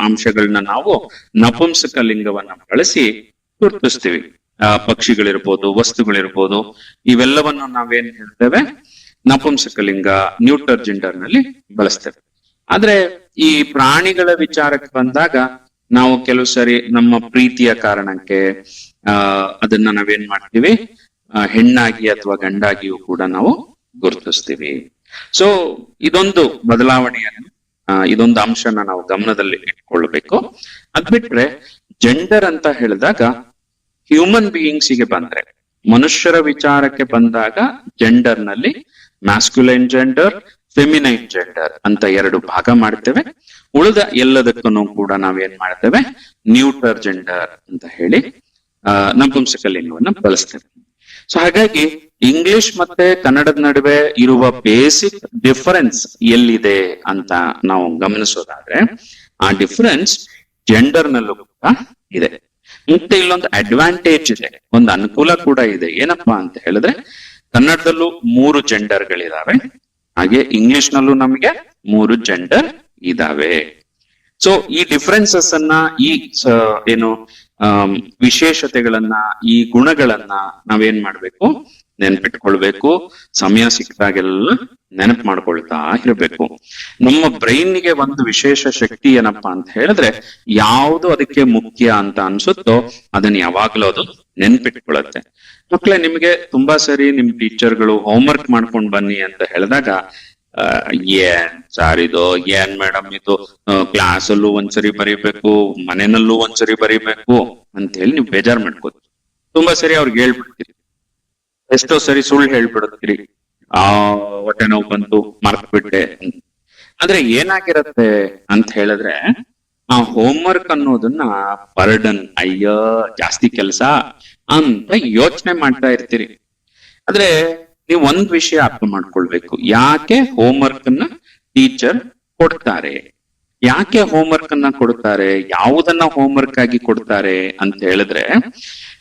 ಅಂಶಗಳನ್ನ ನಾವು ನಪುಂಸಕ ಲಿಂಗವನ್ನ ಬಳಸಿ ಗುರುತಿಸ್ತೀವಿ. ಆ, ಪಕ್ಷಿಗಳಿರ್ಬೋದು ವಸ್ತುಗಳಿರ್ಬೋದು ಇವೆಲ್ಲವನ್ನು ನಾವೇನ್ ಹೇಳ್ತೇವೆ? ನಪುಂಸಕ ಲಿಂಗ ನ್ಯೂಟರ್ ಜೆಂಡರ್ನಲ್ಲಿ ಬಳಸ್ತೇವೆ. ಆದ್ರೆ ಈ ಪ್ರಾಣಿಗಳ ವಿಚಾರಕ್ಕೆ ಬಂದಾಗ ನಾವು ಕೆಲವು ಸರಿ ನಮ್ಮ ಪ್ರೀತಿಯ ಕಾರಣಕ್ಕೆ, ಆ, ಅದನ್ನ ನಾವೇನ್ ಮಾಡ್ತೀವಿ? ಹೆಣ್ಣಾಗಿ ಅಥವಾ ಗಂಡಾಗಿಯೂ ಕೂಡ ನಾವು ಗುರುತಿಸ್ತೀವಿ. ಸೊ ಇದೊಂದು ಬದಲಾವಣೆಯನ್ನು ಇದೊಂದು ಅಂಶನ ನಾವು ಗಮನದಲ್ಲಿ ಇಟ್ಕೊಳ್ಬೇಕು. ಅದ್ ಬಿಟ್ರೆ ಜೆಂಡರ್ ಅಂತ ಹೇಳಿದಾಗ ಹ್ಯೂಮನ್ ಬೀಯಿಂಗ್ಸ್ಗೆ ಬಂದ್ರೆ, ಮನುಷ್ಯರ ವಿಚಾರಕ್ಕೆ ಬಂದಾಗ ಜೆಂಡರ್ನಲ್ಲಿ ಮ್ಯಾಸ್ಕ್ಯುಲೈನ್ ಜೆಂಡರ್ ಫೆಮಿನೈನ್ ಜೆಂಡರ್ ಅಂತ ಎರಡು ಭಾಗ ಮಾಡ್ತೇವೆ. ಉಳಿದ ಎಲ್ಲದಕ್ಕೂ ಕೂಡ ನಾವೇನ್ ಮಾಡ್ತೇವೆ? ನ್ಯೂಟರ್ ಜೆಂಡರ್ ಅಂತ ಹೇಳಿ ನಪುಂಸಕ ಲಿಂಗವನ್ನ ಬಳಸ್ತೇವೆ. ಸೊ ಹಾಗಾಗಿ ಇಂಗ್ಲಿಷ್ ಮತ್ತೆ ಕನ್ನಡದ ನಡುವೆ ಇರುವ ಬೇಸಿಕ್ ಡಿಫರೆನ್ಸ್ ಎಲ್ಲಿದೆ ಅಂತ ನಾವು ಗಮನಿಸೋದಾದ್ರೆ, ಆ ಡಿಫರೆನ್ಸ್ ಜೆಂಡರ್ ನಲ್ಲೂ ಕೂಡ ಇದೆ. ಮತ್ತೆ ಇಲ್ಲೊಂದು ಅಡ್ವಾಂಟೇಜ್ ಇದೆ, ಒಂದು ಅನುಕೂಲ ಕೂಡ ಇದೆ. ಏನಪ್ಪಾ ಅಂತ ಹೇಳಿದ್ರೆ, ಕನ್ನಡದಲ್ಲೂ ಮೂರು ಜೆಂಡರ್ಗಳಿದಾವೆ ಹಾಗೆ ಇಂಗ್ಲಿಷ್ ನಲ್ಲೂ ನಮಗೆ ಮೂರು ಜೆಂಡರ್ ಇದಾವೆ. ಸೊ ಈ ಡಿಫ್ರೆನ್ಸಸ್ ಅನ್ನ, ಈ ಏನು ವಿಶೇಷತೆಗಳನ್ನ, ಈ ಗುಣಗಳನ್ನ ನಾವೇನ್ ಮಾಡ್ಬೇಕು? ನೆನ್ಪಿಟ್ಕೊಳ್ಬೇಕು. ಸಮಯ ಸಿಕ್ಕಿದಾಗೆಲ್ಲ ನೆನಪು ಮಾಡ್ಕೊಳ್ತಾ ಇರಬೇಕು. ನಮ್ಮ ಬ್ರೈನ್ಗೆ ಒಂದು ವಿಶೇಷ ಶಕ್ತಿ ಏನಪ್ಪಾ ಅಂತ ಹೇಳಿದ್ರೆ, ಯಾವುದು ಅದಕ್ಕೆ ಮುಖ್ಯ ಅಂತ ಅನ್ಸುತ್ತೋ ಅದನ್ನ ಯಾವಾಗ್ಲೂ ಅದು ನೆನ್ಪಿಟ್ಕೊಳ್ಳುತ್ತೆ ಮಕ್ಳೆ, ನಿಮ್ಗೆ ತುಂಬಾ ಸರಿ ನಿಮ್ ಟೀಚರ್ಗಳು ಹೋಮ್ವರ್ಕ್ ಮಾಡ್ಕೊಂಡ್ ಬನ್ನಿ ಅಂತ ಹೇಳಿದಾಗ ಏನ್ ಸಾರ್ ಇದು, ಏನ್ ಮೇಡಮ್ ಇದು ಕ್ಲಾಸ್ ಅಲ್ಲೂ ಒಂದ್ಸರಿ ಬರೀಬೇಕು, ಮನೆಯಲ್ಲೂ ಒಂದ್ಸರಿ ಬರೀಬೇಕು ಅಂತ ಹೇಳಿ ನೀವು ಬೇಜಾರ್ ಮಾಡ್ಕೋತೀರಿ. ತುಂಬಾ ಸರಿ ಅವ್ರಿಗೆ ಹೇಳ್ಬಿಡ್ತೀರಿ. ಎಷ್ಟೋ ಸರಿ ಸುಳ್ಳು ಹೇಳ್ಬಿಡುತ್ತೀರಿ. ಆ, ಹೊಟ್ಟೆ ನೋವು ಬಂತು ಮರ್ತ್ ಬಿಟ್ಟೆ ಅಂದ್ರೆ ಏನಾಗಿರತ್ತೆ ಅಂತ ಹೇಳಿದ್ರೆ ಆ ಹೋಮ್ವರ್ಕ್ ಅನ್ನೋದನ್ನ ಬರ್ಡನ್ ಅಯ್ಯೋ, ಜಾಸ್ತಿ ಕೆಲಸ ಅಂತ ಯೋಚನೆ ಮಾಡ್ತಾ ಇರ್ತೀರಿ. ಆದ್ರೆ ನೀವು ಒಂದ್ ವಿಷಯ ಅರ್ಥ ಮಾಡ್ಕೊಳ್ಬೇಕು. ಯಾಕೆ ಹೋಮ್ವರ್ಕ್ ಅನ್ನ ಟೀಚರ್ ಕೊಡ್ತಾರೆ? ಯಾಕೆ ಹೋಮ್ವರ್ಕ್ ಅನ್ನ ಕೊಡ್ತಾರೆ? ಯಾವುದನ್ನ ಹೋಮ್ವರ್ಕ್ ಆಗಿ ಕೊಡ್ತಾರೆ ಅಂತ ಹೇಳಿದ್ರೆ,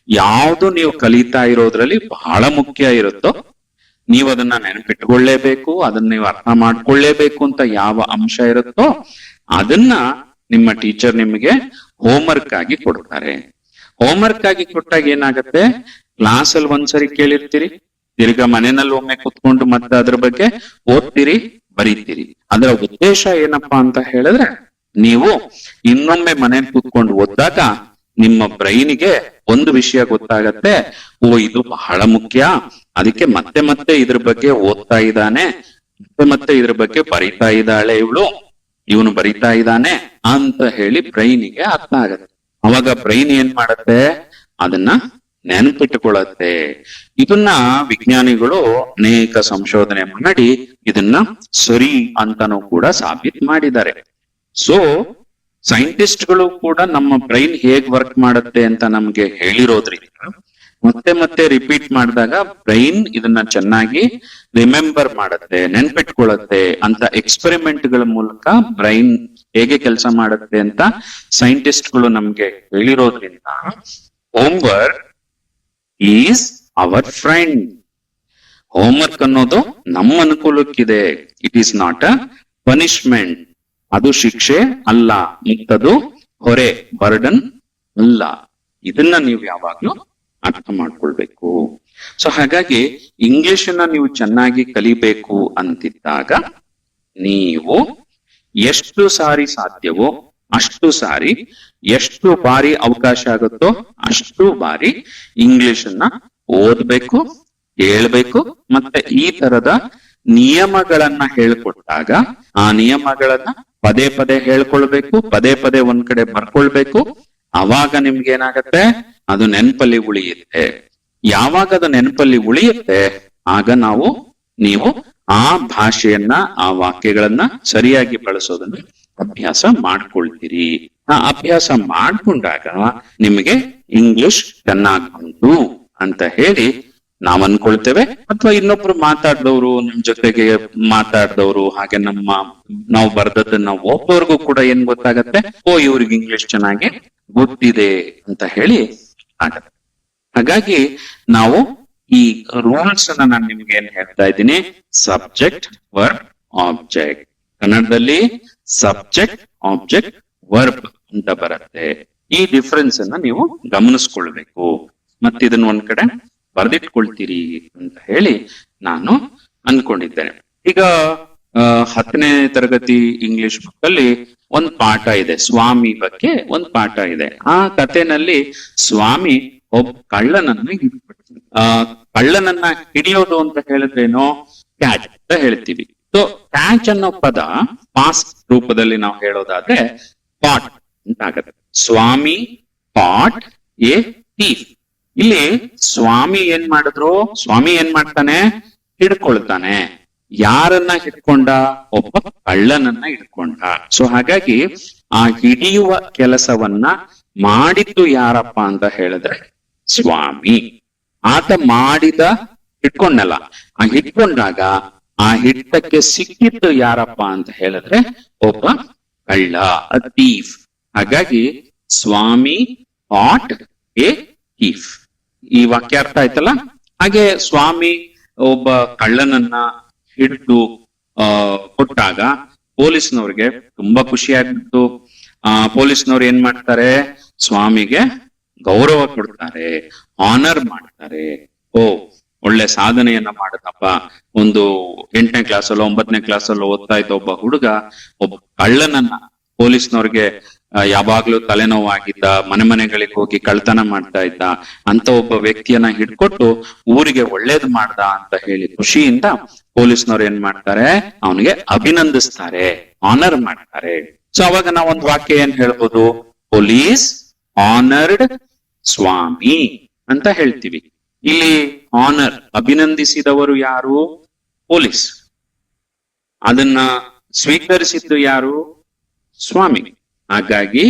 ಯಾವುದು ನೀವು ಕಲಿತಾ ಇರೋದ್ರಲ್ಲಿ ಬಹಳ ಮುಖ್ಯ ಇರುತ್ತೋ, ನೀವು ಅದನ್ನ ನೆನಪಿಟ್ಕೊಳ್ಳೇಬೇಕು, ಅದನ್ನ ನೀವು ಅರ್ಥ ಮಾಡ್ಕೊಳ್ಳೇಬೇಕು ಅಂತ ಯಾವ ಅಂಶ ಇರುತ್ತೋ, ಅದನ್ನ ನಿಮ್ಮ ಟೀಚರ್ ನಿಮಗೆ ಹೋಮ್ವರ್ಕ್ ಆಗಿ ಕೊಡ್ತಾರೆ. ಹೋಮ್ವರ್ಕ್ ಆಗಿ ಕೊಟ್ಟಾಗ ಏನಾಗತ್ತೆ? ಕ್ಲಾಸ್ ಅಲ್ಲಿ ಒಂದ್ಸರಿ ಕೇಳಿರ್ತೀರಿ, ತಿರ್ಗ ಮನೆಯಲ್ಲಿ ಒಮ್ಮೆ ಕುತ್ಕೊಂಡು ಮತ್ತೆ ಅದ್ರ ಬಗ್ಗೆ ಓದ್ತೀರಿ, ಬರೀತೀರಿ. ಅದರ ಉದ್ದೇಶ ಏನಪ್ಪಾ ಅಂತ ಹೇಳಿದ್ರೆ, ನೀವು ಇನ್ನೊಮ್ಮೆ ಮನೇಲಿ ಕುತ್ಕೊಂಡು ಓದ್ದಾಗ ನಿಮ್ಮ ಬ್ರೈನಿಗೆ ಒಂದು ವಿಷಯ ಗೊತ್ತಾಗತ್ತೆ, ಓ ಇದು ಬಹಳ ಮುಖ್ಯ, ಅದಕ್ಕೆ ಮತ್ತೆ ಮತ್ತೆ ಇದ್ರ ಬಗ್ಗೆ ಓದ್ತಾ ಇದ್ದಾನೆ, ಮತ್ತೆ ಮತ್ತೆ ಇದ್ರ ಬಗ್ಗೆ ಬರಿತಾ ಇದ್ದಾಳೆ ಇವಳು. ಇವನು ಬರಿತಾ ಇದ್ದಾನೆ ಅಂತ ಹೇಳಿ ಬ್ರೈನಿಗೆ ಅರ್ಥ ಆಗತ್ತೆ. ಅವಾಗ ಬ್ರೈನ್ ಏನ್ ಮಾಡತ್ತೆ? ಅದನ್ನ ನೆನಪಿಟ್ಟುಕೊಳ್ಳತ್ತೆ. ಇದನ್ನ ವಿಜ್ಞಾನಿಗಳು ಅನೇಕ ಸಂಶೋಧನೆ ಮಾಡಿ ಇದನ್ನ ಸರಿ ಅಂತಾನೂ ಕೂಡ ಸಾಬೀತ್ ಮಾಡಿದ್ದಾರೆ. ಸೊ ಸೈಂಟಿಸ್ಟ್ಗಳು ಕೂಡ ನಮ್ಮ ಬ್ರೈನ್ ಹೇಗ್ ವರ್ಕ್ ಮಾಡುತ್ತೆ ಅಂತ ನಮ್ಗೆ ಹೇಳಿರೋದ್ರಿಂದ ಮತ್ತೆ ಮತ್ತೆ ರಿಪೀಟ್ ಮಾಡಿದಾಗ ಬ್ರೈನ್ ಇದನ್ನ ಚೆನ್ನಾಗಿ ರಿಮೆಂಬರ್ ಮಾಡುತ್ತೆ, ನೆನ್ಪಿಟ್ಕೊಳ್ಳುತ್ತೆ ಅಂತ ಎಕ್ಸ್ಪೆರಿಮೆಂಟ್ಗಳ ಮೂಲಕ ಬ್ರೈನ್ ಹೇಗೆ ಕೆಲಸ ಮಾಡುತ್ತೆ ಅಂತ ಸೈಂಟಿಸ್ಟ್ಗಳು ನಮ್ಗೆ ಹೇಳಿರೋದ್ರಿಂದ homework is our friend homework ಅನ್ನೋದು ನಮ್ಮ ಅನುಕೂಲಕ್ಕಿದೆ. It is not a punishment ಅದು ಶಿಕ್ಷೆ ಅಲ್ಲ ಮತ್ತದು ಹೊರೆ ಬರ್ಡನ್ ಅಲ್ಲ. ಇದನ್ನ ನೀವು ಯಾವಾಗ್ಲೂ ಅರ್ಥ ಮಾಡ್ಕೊಳ್ಬೇಕು. ಸೊ ಹಾಗಾಗಿ ಇಂಗ್ಲಿಷ್ ಅನ್ನ ನೀವು ಚೆನ್ನಾಗಿ ಕಲಿಬೇಕು ಅಂತಿದ್ದಾಗ ನೀವು ಎಷ್ಟು ಸಾರಿ ಸಾಧ್ಯವೋ ಅಷ್ಟು ಸಾರಿ, ಎಷ್ಟು ಬಾರಿ ಅವಕಾಶ ಆಗುತ್ತೋ ಅಷ್ಟು ಬಾರಿ ಇಂಗ್ಲಿಷ್ ಅನ್ನ ಓದ್ಬೇಕು, ಹೇಳ್ಬೇಕು, ಮತ್ತೆ ಈ ತರದ ನಿಯಮಗಳನ್ನ ಹೇಳ್ಕೊಟ್ಟಾಗ ಆ ನಿಯಮಗಳನ್ನ ಪದೇ ಪದೇ ಹೇಳ್ಕೊಳ್ಬೇಕು, ಪದೇ ಪದೇ ಒಂದ್ ಕಡೆ ಬರ್ಕೊಳ್ಬೇಕು ಅವಾಗ ನಿಮ್ಗೆ ಏನಾಗತ್ತೆ? ಅದು ನೆನಪಲ್ಲಿ ಉಳಿಯುತ್ತೆ. ಯಾವಾಗ ಅದು ನೆನಪಲ್ಲಿ ಉಳಿಯುತ್ತೆ, ಆಗ ನಾವು, ನೀವು ಆ ಭಾಷೆಯನ್ನ, ಆ ವಾಕ್ಯಗಳನ್ನ ಸರಿಯಾಗಿ ಬಳಸೋದನ್ನ ಅಭ್ಯಾಸ ಮಾಡ್ಕೊಳ್ತೀರಿ. ಆ ಅಭ್ಯಾಸ ಮಾಡ್ಕೊಂಡಾಗ ನಿಮಗೆ ಇಂಗ್ಲಿಷ್ ಚೆನ್ನಾಗ್ ಬಂತು ಅಂತ ಹೇಳಿ ನಾವ್ ಅನ್ಕೊಳ್ತೇವೆ ಅಥವಾ ಇನ್ನೊಬ್ರು ಮಾತಾಡ್ದವ್ರು, ನಿಮ್ ಜೊತೆಗೆ ಮಾತಾಡ್ದವ್ರು, ಹಾಗೆ ನಮ್ಮ, ನಾವು ಬರ್ದದ್ದನ್ನ ಒಬ್ಬವ್ರಿಗೂ ಕೂಡ ಏನ್ ಗೊತ್ತಾಗತ್ತೆ? ಓ, ಇವ್ರಿಗೆ ಇಂಗ್ಲಿಷ್ ಚೆನ್ನಾಗಿ ಗೊತ್ತಿದೆ ಅಂತ ಹೇಳಿ ಆಗತ್ತೆ ಹಾಗಾಗಿ ನಾವು ಈ ರೂಲ್ಸ್ ಅನ್ನ ನಾನು ನಿಮ್ಗೆ ಏನ್ ಹೇಳ್ತಾ ಇದ್ದೀನಿ? ಸಬ್ಜೆಕ್ಟ್ ವರ್ಬ್ ಆಬ್ಜೆಕ್ಟ್ ಕನ್ನಡದಲ್ಲಿ ಸಬ್ಜೆಕ್ಟ್ ಆಬ್ಜೆಕ್ಟ್ ವರ್ಬ್ ಅಂತ ಬರುತ್ತೆ. ಈ ಡಿಫರೆನ್ಸ್ ಅನ್ನ ನೀವು ಗಮನಿಸ್ಕೊಳ್ಬೇಕು. ಮತ್ತೆ ಇದನ್ನ ಒಂದ್ ಕಡೆ ಬರೆದಿಟ್ಕೊಳ್ತೀರಿ ಅಂತ ಹೇಳಿ ನಾನು ಅನ್ಕೊಂಡಿದ್ದೇನೆ. ಈಗ ಹತ್ತನೇ ತರಗತಿ ಇಂಗ್ಲಿಷ್ ಬುಕ್ ಅಲ್ಲಿ ಒಂದ್ ಪಾಠ ಇದೆ, ಸ್ವಾಮಿ ಬಗ್ಗೆ ಒಂದ್ ಪಾಠ ಇದೆ. ಆ ಕಥೆನಲ್ಲಿ ಸ್ವಾಮಿ ಒಬ್ಬ ಕಳ್ಳನನ್ನ ಆ ಕಳ್ಳನನ್ನ ಹಿಡಿಯೋದು ಅಂತ ಹೇಳಿದ್ರೇನು ಕ್ಯಾಚ್ ಅಂತ ಹೇಳ್ತೀವಿ. ಸೊ ಕ್ಯಾಚ್ ಅನ್ನೋ ಪದ ಪಾಸ್ ರೂಪದಲ್ಲಿ ನಾವು ಹೇಳೋದಾದ್ರೆ ಪಾಟ್ ಅಂತ ಆಗತ್ತೆ ಸ್ವಾಮಿ ಪಾಟ್ ಎ ಥೀಫ್ ಇಲ್ಲಿ ಸ್ವಾಮಿ ಏನ್ ಮಾಡಿದ್ರು? ಸ್ವಾಮಿ ಏನ್ ಮಾಡ್ತಾನೆ? ಹಿಡ್ಕೊಳ್ತಾನೆ. ಯಾರನ್ನ ಹಿಡ್ಕೊಂಡ? ಒಬ್ಬ ಕಳ್ಳನನ್ನ ಹಿಡ್ಕೊಂಡ. ಸೊ ಹಾಗಾಗಿ ಆ ಹಿಡಿಯುವ ಕೆಲಸವನ್ನ ಮಾಡಿದ್ದು ಯಾರಪ್ಪ ಅಂತ ಹೇಳಿದ್ರೆ ಸ್ವಾಮಿ. ಆತ ಮಾಡಿದ ಹಿಡ್ಕೊಂಡಲ್ಲ. ಆ ಹಿಡ್ಕೊಂಡಾಗ ಆ ಹಿಡ್ತಕ್ಕೆ ಸಿಕ್ಕಿದ್ದು ಯಾರಪ್ಪ ಅಂತ ಹೇಳಿದ್ರೆ ಒಬ್ಬ ಕಳ್ಳ ಥೀಫ್ ಹಾಗಾಗಿ ಸ್ವಾಮಿ ಆಟ್ ಎ ಥೀಫ್ ಈ ವಾಕ್ಯ ಅರ್ಥ ಆಯ್ತಲ್ಲ? ಹಾಗೆ ಸ್ವಾಮಿ ಒಬ್ಬ ಕಳ್ಳನನ್ನ ಹಿಡಿದು ಕೊಟ್ಟಾಗ ಪೊಲೀಸ್ನವ್ರಿಗೆ ತುಂಬಾ ಖುಷಿ ಆಗಿತ್ತು ಆ, ಪೊಲೀಸ್ನವ್ರು ಏನ್ ಮಾಡ್ತಾರೆ? ಸ್ವಾಮಿಗೆ ಗೌರವ ಕೊಡ್ತಾರೆ ಆನರ್ ಮಾಡ್ತಾರೆ. ಓ, ಒಳ್ಳೆ ಸಾಧನೆಯನ್ನ ಮಾಡದಪ್ಪ. ಒಂದು ಎಂಟನೇ ಕ್ಲಾಸಲ್ಲೋ ಒಂಬತ್ತನೇ ಕ್ಲಾಸಲ್ಲೋ ಓದ್ತಾ ಇದ್ದ ಒಬ್ಬ ಹುಡುಗ, ಒಬ್ಬ ಕಳ್ಳನನ್ನ ಪೊಲೀಸ್ನವ್ರಿಗೆ ಯಾವಾಗ್ಲೂ ತಲೆನೋವಾಗಿದ್ದ, ಮನೆ ಮನೆಗಳಿಗೆ ಹೋಗಿ ಕಳ್ತನ ಮಾಡ್ತಾ ಇದ್ದ, ಅಂತ ಒಬ್ಬ ವ್ಯಕ್ತಿಯನ್ನ ಹಿಡ್ಕೊಟ್ಟು ಊರಿಗೆ ಒಳ್ಳೇದ್ ಮಾಡ್ದ ಅಂತ ಹೇಳಿ ಖುಷಿಯಿಂದ ಪೊಲೀಸ್ನವ್ರು ಏನ್ ಮಾಡ್ತಾರೆ? ಅವನಿಗೆ ಅಭಿನಂದಿಸ್ತಾರೆ ಆನರ್ ಮಾಡ್ತಾರೆ. ಸೊ ಅವಾಗ ಒಂದು ವಾಕ್ಯ ಏನ್ ಹೇಳ್ಬೋದು? ಪೊಲೀಸ್ ಆನರ್ಡ್ ಸ್ವಾಮಿ ಅಂತ ಹೇಳ್ತೀವಿ. ಇಲ್ಲಿ ಆನರ್ ಅಭಿನಂದಿಸಿದವರು ಯಾರು? ಪೊಲೀಸ್. ಅದನ್ನ ಸ್ವೀಕರಿಸಿದ್ದು ಯಾರು? ಸ್ವಾಮಿ. ಹಾಗಾಗಿ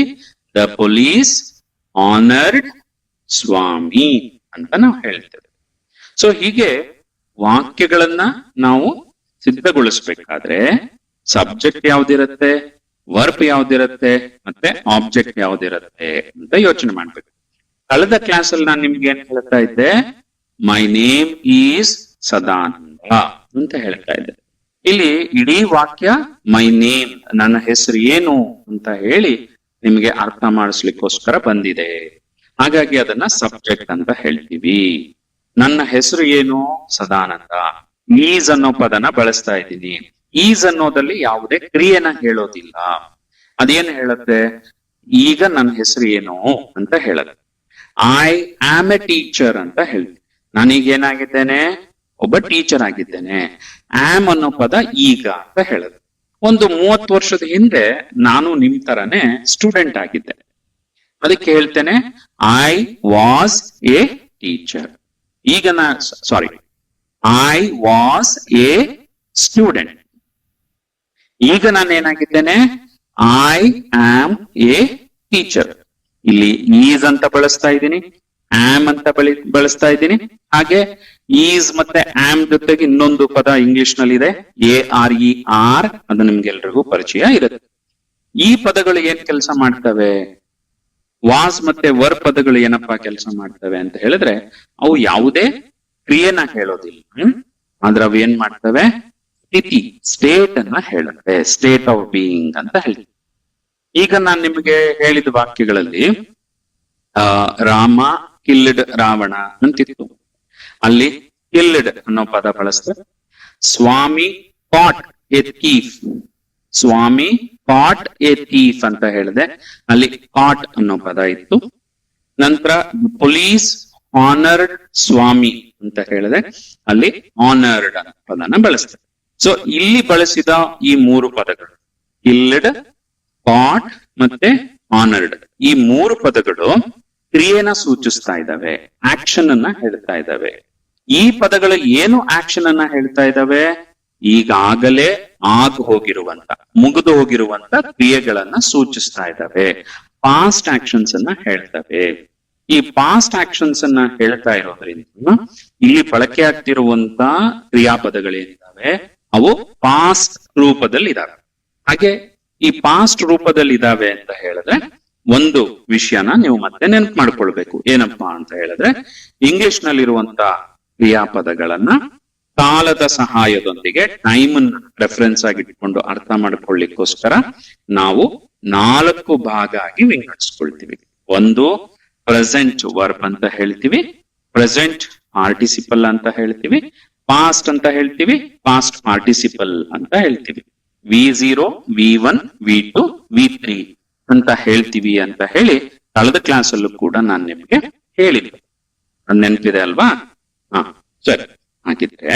ದ ಪೊಲೀಸ್ ಆನರ್ಡ್ ಸ್ವಾಮಿ ಅಂತ ನಾವು ಹೇಳ್ತೇವೆ. ಸೊ ಹೀಗೆ ವಾಕ್ಯಗಳನ್ನ ನಾವು ಸಿದ್ಧಗೊಳಿಸ್ಬೇಕಾದ್ರೆ ಸಬ್ಜೆಕ್ಟ್ ಯಾವ್ದಿರತ್ತೆ ವರ್ಬ್ ಯಾವ್ದಿರತ್ತೆ, ಮತ್ತೆ ಆಬ್ಜೆಕ್ಟ್ ಯಾವ್ದಿರತ್ತೆ ಅಂತ ಯೋಚನೆ ಮಾಡ್ಬೇಕು. ಕಳೆದ ಕ್ಲಾಸ್ ಅಲ್ಲಿ ನಾನು ನಿಮ್ಗೆ ಏನ್ ಹೇಳ್ತಾ ಇದ್ದೆ? ಮೈ ನೇಮ್ ಈಸ್ ಸದಾನಂದ ಅಂತ ಹೇಳ್ತಾ ಇದ್ದೆ. ಇಲ್ಲಿ ಇಡೀ ವಾಕ್ಯ ಮೈ ನೇಮ್, ನನ್ನ ಹೆಸರು ಏನು ಅಂತ ಹೇಳಿ ನಿಮಗೆ ಅರ್ಥ ಮಾಡಿಸ್ಲಿಕ್ಕೋಸ್ಕರ ಬಂದಿದೆ. ಹಾಗಾಗಿ ಅದನ್ನ ಸಬ್ಜೆಕ್ಟ್ ಅಂತ ಹೇಳ್ತೀವಿ. ನನ್ನ ಹೆಸರು ಏನು? ಸದಾನಂದ. ಈಸ್ ಅನ್ನೋ ಪದನ ಬಳಸ್ತಾ ಇದ್ದೀನಿ. ಈಸ್ ಅನ್ನೋದಲ್ಲಿ ಯಾವುದೇ ಕ್ರಿಯೆನ ಹೇಳೋದಿಲ್ಲ. ಅದೇನ್ ಹೇಳುತ್ತೆ? ಈಗ ನನ್ನ ಹೆಸರು ಏನು ಅಂತ ಹೇಳುತ್ತೆ. ಐ ಆಮ್ ಎ ಟೀಚರ್ ಅಂತ ಹೇಳ್ತೀನಿ. ನಾನೀಗ ಏನಾಗಿದ್ದೇನೆ ಒಬ್ಬ ಟೀಚರ್ ಆಗಿದ್ದೇನೆ. ಆಮ್ ಅನ್ನೋ ಪದ ಈಗ ಅಂತ ಹೇಳುದು. ಒಂದು ಮೂವತ್ತು ವರ್ಷದ ಹಿಂದೆ ನಾನು ನಿಮ್ ತರನೇ ಸ್ಟೂಡೆಂಟ್ ಆಗಿದ್ದೆ ಅದಕ್ಕೆ ಹೇಳ್ತೇನೆ ಐ ವಾಸ್ ಎ ಟೀಚರ್ ಈಗ ನಾ sorry I was a student ಈಗ ನಾನು ಏನಾಗಿದ್ದೇನೆ ಐ ಆಮ್ ಎ ಟೀಚರ್ ಇಲ್ಲಿ ಈಸ್ ಅಂತ ಬಳಸ್ತಾ ಇದ್ದೀನಿ. ಆಮ್ ಅಂತ ಬಳಿ, ಬಳಸ್ತಾ ಇದ್ದೀನಿ. ಹಾಗೆ ಈಸ್ ಮತ್ತೆ ಆಮ್ ಜೊತೆಗೆ ಇನ್ನೊಂದು ಪದ ಇಂಗ್ಲಿಷ್ನಲ್ಲಿ ಇದೆ ಎ ಆರ್ ಇ ಆರ್ ಅದು ನಿಮ್ಗೆಲ್ರಿಗೂ ಪರಿಚಯ ಇರುತ್ತೆ. ಈ ಪದಗಳು ಏನ್ ಕೆಲಸ ಮಾಡ್ತವೆ? ವಾಸ್ ಮತ್ತೆ ವರ್ ಪದಗಳು ಏನಪ್ಪಾ ಕೆಲಸ ಮಾಡ್ತವೆ ಅಂತ ಹೇಳಿದ್ರೆ, ಅವು ಯಾವುದೇ ಕ್ರಿಯೆನ ಹೇಳೋದಿಲ್ಲ? ಆದ್ರೆ ಅವು ಏನ್ ಮಾಡ್ತವೆ? ಸ್ಥಿತಿ ಸ್ಟೇಟ್ ಅನ್ನ ಹೇಳುತ್ತೆ. ಸ್ಟೇಟ್ ಆಫ್ ಬೀಯಿಂಗ್ ಅಂತ ಹೇಳ್ತೀವಿ. ಈಗ ನಾನು ನಿಮಗೆ ಹೇಳಿದ ವಾಕ್ಯಗಳಲ್ಲಿ, ಆ, ರಾಮ ಕಿಲ್ಡ್ ರಾವಣ ಅಂತಿತ್ತು. ಅಲ್ಲಿ ಕಿಲ್ಡ್ ಅನ್ನೋ ಪದ ಬಳಸ್ತಾರೆ. Swami put a thief. Swami put a thief ಅಂತ ಹೇಳಿದೆ. ಅಲ್ಲಿ ಪಾಟ್ ಅನ್ನೋ ಪದ ಇತ್ತು. ನಂತರ ಪೊಲೀಸ್ ಆನರ್ಡ್ ಸ್ವಾಮಿ ಅಂತ ಹೇಳಿದೆ. ಅಲ್ಲಿ ಆನರ್ಡ್ ಅನ್ನೋ ಪದನ ಬಳಸ್ತಾರೆ. ಸೊ ಇಲ್ಲಿ ಬಳಸಿದ ಈ ಮೂರು ಪದಗಳು ಕಿಲ್ಡ್ ಪಾಟ್ ಮತ್ತೆ ಆನರ್ಡ್, ಈ ಮೂರು ಪದಗಳು ಕ್ರಿಯೆನ ಸೂಚಿಸ್ತಾ ಇದ್ದಾವೆ ಆಕ್ಷನ್ ಅನ್ನ ಹೇಳ್ತಾ ಇದ್ದಾವೆ. ಈ ಪದಗಳು ಏನು ಆಕ್ಷನ್ ಅನ್ನ ಹೇಳ್ತಾ ಇದ್ದಾವೆ? ಈಗಾಗಲೇ ಆಗ ಹೋಗಿರುವಂತ, ಮುಗಿದು ಹೋಗಿರುವಂತ ಕ್ರಿಯೆಗಳನ್ನ ಸೂಚಿಸ್ತಾ ಇದ್ದಾವೆ. ಪಾಸ್ಟ್ ಆಕ್ಷನ್ಸ್ ಅನ್ನ ಹೇಳ್ತವೆ. ಈ ಪಾಸ್ಟ್ ಆಕ್ಷನ್ಸ್ ಅನ್ನ ಹೇಳ್ತಾ ಇರೋದ್ರಿಂದ ಇಲ್ಲಿ ಬಳಕೆ ಆಗ್ತಿರುವಂತ ಕ್ರಿಯಾಪದಗಳೇನಿದಾವೆ ಅವು ಪಾಸ್ಟ್ ರೂಪದಲ್ಲಿ ಇದಾವೆ ಹಾಗೆ ಈ ಪಾಸ್ಟ್ ರೂಪದಲ್ಲಿ ಇದಾವೆ ಅಂತ ಹೇಳಿದ್ರೆ ಒಂದು ವಿಷಯನ ನೀವು ಮತ್ತೆ ನೆನಪು ಮಾಡ್ಕೊಳ್ಬೇಕು. ಏನಪ್ಪಾ ಅಂತ ಹೇಳಿದ್ರೆ ಇಂಗ್ಲಿಷ್ ನಲ್ಲಿರುವಂತ ಕ್ರಿಯಾಪದಗಳನ್ನ ಕಾಲದ ಸಹಾಯದೊಂದಿಗೆ ಟೈಮ್ ರೆಫರೆನ್ಸ್ ಆಗಿ ಇಟ್ಕೊಂಡು ಅರ್ಥ ಮಾಡ್ಕೊಳ್ಳಿಕ್ಕೋಸ್ಕರ ನಾವು ನಾಲ್ಕು ಭಾಗ ಆಗಿ ವಿಂಗಡಿಸ್ಕೊಳ್ತೀವಿ. ಒಂದು ಪ್ರೆಸೆಂಟ್ ವರ್ಬ್ ಅಂತ ಹೇಳ್ತೀವಿ ಪ್ರೆಸೆಂಟ್ ಪಾರ್ಟಿಸಿಪಲ್ ಅಂತ ಹೇಳ್ತೀವಿ ಪಾಸ್ಟ್ ಅಂತ ಹೇಳ್ತೀವಿ ಪಾಸ್ಟ್ ಪಾರ್ಟಿಸಿಪಲ್ ಅಂತ ಹೇಳ್ತೀವಿ. V zero V one V two V three ಅಂತ ಹೇಳ್ತೀವಿ ಅಂತ ಹೇಳಿ ಕಳೆದ ಕ್ಲಾಸ್ ಅಲ್ಲೂ ಕೂಡ ನಾನು ನಿಮ್ಗೆ ಹೇಳಿದ್ದೆ ನೆನಪಿದೆ ಅಲ್ವಾ? ಹಾ, ಸರಿ. ಹಾಗಿದ್ರೆ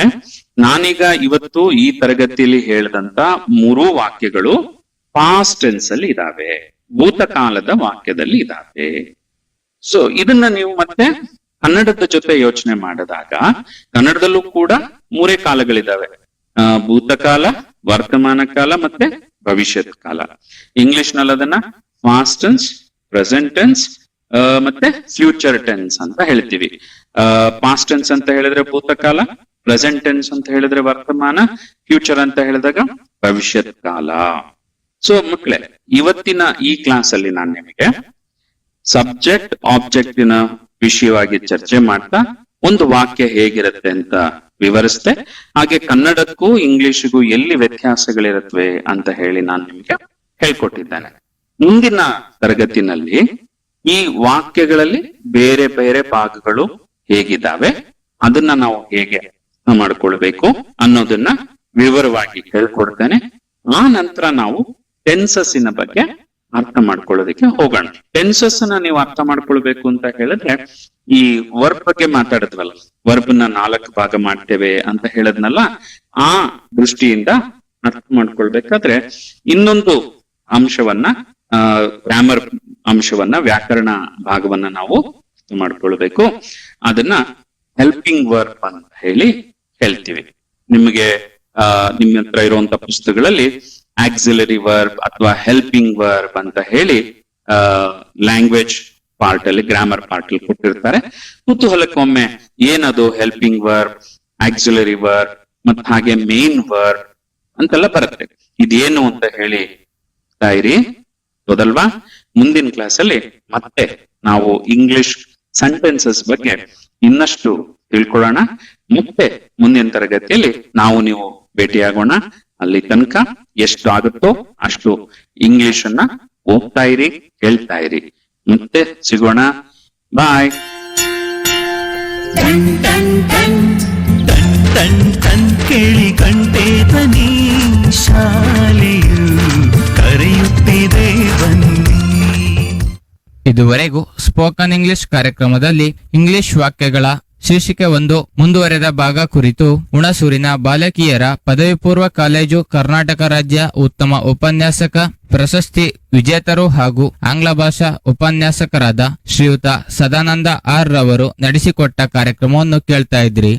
ನಾನೀಗ ಇವತ್ತು ಈ ತರಗತಿಯಲ್ಲಿ ಹೇಳಿದಂತ ಮೂರು ವಾಕ್ಯಗಳು ಪಾಸ್ಟ್ ಟೆನ್ಸ್ ಅಲ್ಲಿ ಇದಾವೆ, ಭೂತಕಾಲದ ವಾಕ್ಯದಲ್ಲಿ ಇದಾವೆ. ಸೊ ಇದನ್ನ ನೀವು ಮತ್ತೆ ಕನ್ನಡದ ಜೊತೆ ಯೋಚನೆ ಮಾಡಿದಾಗ ಕನ್ನಡದಲ್ಲೂ ಕೂಡ ಮೂರೇ ಕಾಲಗಳಿದಾವೆ. ಭೂತಕಾಲ, ವರ್ತಮಾನ ಕಾಲ ಮತ್ತೆ ಭವಿಷ್ಯತ್ ಕಾಲ. ಇಂಗ್ಲಿಷ್ನಲ್ಲಿ ಅದನ್ನ ಫಾಸ್ಟ್ ಟೆನ್ಸ್ ಪ್ರೆಸೆಂಟ್ ಟೆನ್ಸ್ ಮತ್ತೆ ಫ್ಯೂಚರ್ ಟೆನ್ಸ್ ಅಂತ ಹೇಳ್ತೀವಿ. ಪಾಸ್ಟ್ ಟೆನ್ಸ್ ಅಂತ ಹೇಳಿದ್ರೆ ಭೂತಕಾಲ ಪ್ರೆಸೆಂಟ್ ಟೆನ್ಸ್ ಅಂತ ಹೇಳಿದ್ರೆ ವರ್ತಮಾನ ಫ್ಯೂಚರ್ ಅಂತ ಹೇಳಿದಾಗ ಭವಿಷ್ಯತ್ ಕಾಲ. ಸೊ ಮಕ್ಕಳೇ ಇವತ್ತಿನ ಈ ಕ್ಲಾಸ್ ಅಲ್ಲಿ ನಾನು ನಿಮಗೆ ಸಬ್ಜೆಕ್ಟ್ ಆಬ್ಜೆಕ್ಟಿನ ವಿಷಯವಾಗಿ ಚರ್ಚೆ ಮಾಡ್ತಾ ಒಂದು ವಾಕ್ಯ ಹೇಗಿರುತ್ತೆ ಅಂತ ವಿವರಿಸ್ತೆ ಹಾಗೆ ಕನ್ನಡಕ್ಕೂ ಇಂಗ್ಲಿಷ್ಗೂ ಎಲ್ಲಿ ವ್ಯತ್ಯಾಸಗಳಿರುತ್ತವೆ ಅಂತ ಹೇಳಿ ನಾನು ನಿಮಗೆ ಹೇಳ್ಕೊಟ್ಟಿದ್ದೇನೆ. ಮುಂದಿನ ತರಗತಿನಲ್ಲಿ ಈ ವಾಕ್ಯಗಳಲ್ಲಿ ಬೇರೆ ಬೇರೆ ಭಾಗಗಳು ಹೇಗಿದ್ದಾವೆ, ಅದನ್ನ ನಾವು ಹೇಗೆ ಮಾಡ್ಕೊಳ್ಬೇಕು ಅನ್ನೋದನ್ನ ವಿವರವಾಗಿ ಹೇಳ್ಕೊಡ್ತೇನೆ. ಆ ನಂತರ ನಾವು ಟೆನ್ಸಸ್ಸಿನ ಬಗ್ಗೆ ಅರ್ಥ ಮಾಡ್ಕೊಳ್ಳೋದಕ್ಕೆ ಹೋಗೋಣ. ಟೆನ್ಸಸ್ ಅನ್ನ ನೀವು ಅರ್ಥ ಮಾಡ್ಕೊಳ್ಬೇಕು ಅಂತ ಹೇಳಿದ್ರೆ, ಈ ವರ್ಬ್ ಬಗ್ಗೆ ಮಾತಾಡಿದ್ವಲ್ಲ ವರ್ಬ್ನ ನಾಲ್ಕು ಭಾಗ ಮಾಡ್ತೇವೆ ಅಂತ ಹೇಳದ್ನಲ್ಲ, ಆ ದೃಷ್ಟಿಯಿಂದ ಅರ್ಥ ಮಾಡ್ಕೊಳ್ಬೇಕಾದ್ರೆ ಇನ್ನೊಂದು ಅಂಶವನ್ನ ಗ್ರಾಮರ್ ಅಂಶವನ್ನ, ವ್ಯಾಕರಣ ಭಾಗವನ್ನ ನಾವು ಅರ್ಥ ಮಾಡ್ಕೊಳ್ಬೇಕು. ಅದನ್ನ ಹೆಲ್ಪಿಂಗ್ ವರ್ಬ್ ಅಂತ ಹೇಳಿ ಹೇಳ್ತೀವಿ. ನಿಮಗೆ ನಿಮ್ಮ ಹತ್ರ ಇರುವಂತ ಪುಸ್ತಕಗಳಲ್ಲಿ ಆಕ್ಸಿಲರಿ ವರ್ಬ್ ಅಥವಾ ಹೆಲ್ಪಿಂಗ್ ವರ್ಬ್ ಅಂತ ಹೇಳಿ ಲ್ಯಾಂಗ್ವೇಜ್ ಪಾರ್ಟ್ ಅಲ್ಲಿ ಗ್ರಾಮರ್ ಪಾರ್ಟ್ ಅಲ್ಲಿ ಕೊಟ್ಟಿರ್ತಾರೆ. ಕುತೂಹಲಕ್ಕೊಮ್ಮೆ ಏನದು ಹೆಲ್ಪಿಂಗ್ ವರ್ಬ್ ಆಕ್ಸಿಲರಿ ವರ್ಬ್ ಮತ್ತೆ ಹಾಗೆ ಮೇನ್ ವರ್ಬ್ ಅಂತೆಲ್ಲ ಬರುತ್ತೆ. ಇದೇನು ಅಂತ ಹೇಳಿ ಇರಿ ಹೌದಲ್ವಾ ಮುಂದಿನ ಕ್ಲಾಸ್ ಅಲ್ಲಿ ಮತ್ತೆ ನಾವು ಇಂಗ್ಲಿಷ್ ಸೆಂಟೆನ್ಸಸ್ ಬಗ್ಗೆ ಇನ್ನಷ್ಟು ತಿಳ್ಕೊಳ್ಳೋಣ. ಮತ್ತೆ ಮುಂದಿನ ತರಗತಿಯಲ್ಲಿ ನಾವು ನೀವು ಭೇಟಿಯಾಗೋಣ. ಅಲ್ಲಿ ತನಕ ಎಷ್ಟು ಆಗುತ್ತೋ ಅಷ್ಟು ಇಂಗ್ಲಿಷ್ ಅನ್ನ ಹೋಗ್ತಾ ಇರಿ ಹೇಳ್ತಾ ಇರಿ. ಮತ್ತೆ ಸಿಗೋಣ. ಬಾಯ್ ಕೇಳಿ ಕಂಟೆ ಶಾಲೆಯು ಕರೆಯುತ್ತಿದೆ ಬನ್ನಿ. ಇದುವರೆಗೂ ಸ್ಪೋಕನ್ ಇಂಗ್ಲಿಷ್ ಕಾರ್ಯಕ್ರಮದಲ್ಲಿ ಇಂಗ್ಲಿಷ್ ವಾಕ್ಯಗಳ ಶೀರ್ಷಿಕೆ ಒಂದು, ಮುಂದುವರೆದ ಭಾಗ ಕುರಿತು ಹುಣಸೂರಿನ ಬಾಲಕಿಯರ ಪದವಿ ಪೂರ್ವ ಕಾಲೇಜು ಕರ್ನಾಟಕ ರಾಜ್ಯ ಉತ್ತಮ ಉಪನ್ಯಾಸಕ ಪ್ರಶಸ್ತಿ ವಿಜೇತರು ಹಾಗೂ ಆಂಗ್ಲ ಭಾಷಾ ಉಪನ್ಯಾಸಕರಾದ ಶ್ರೀಯುತ ಸದಾನಂದ ಆರ್ ರವರು ನಡೆಸಿಕೊಟ್ಟ ಕಾರ್ಯಕ್ರಮವನ್ನು ಕೇಳ್ತಾ ಇದ್ರಿ.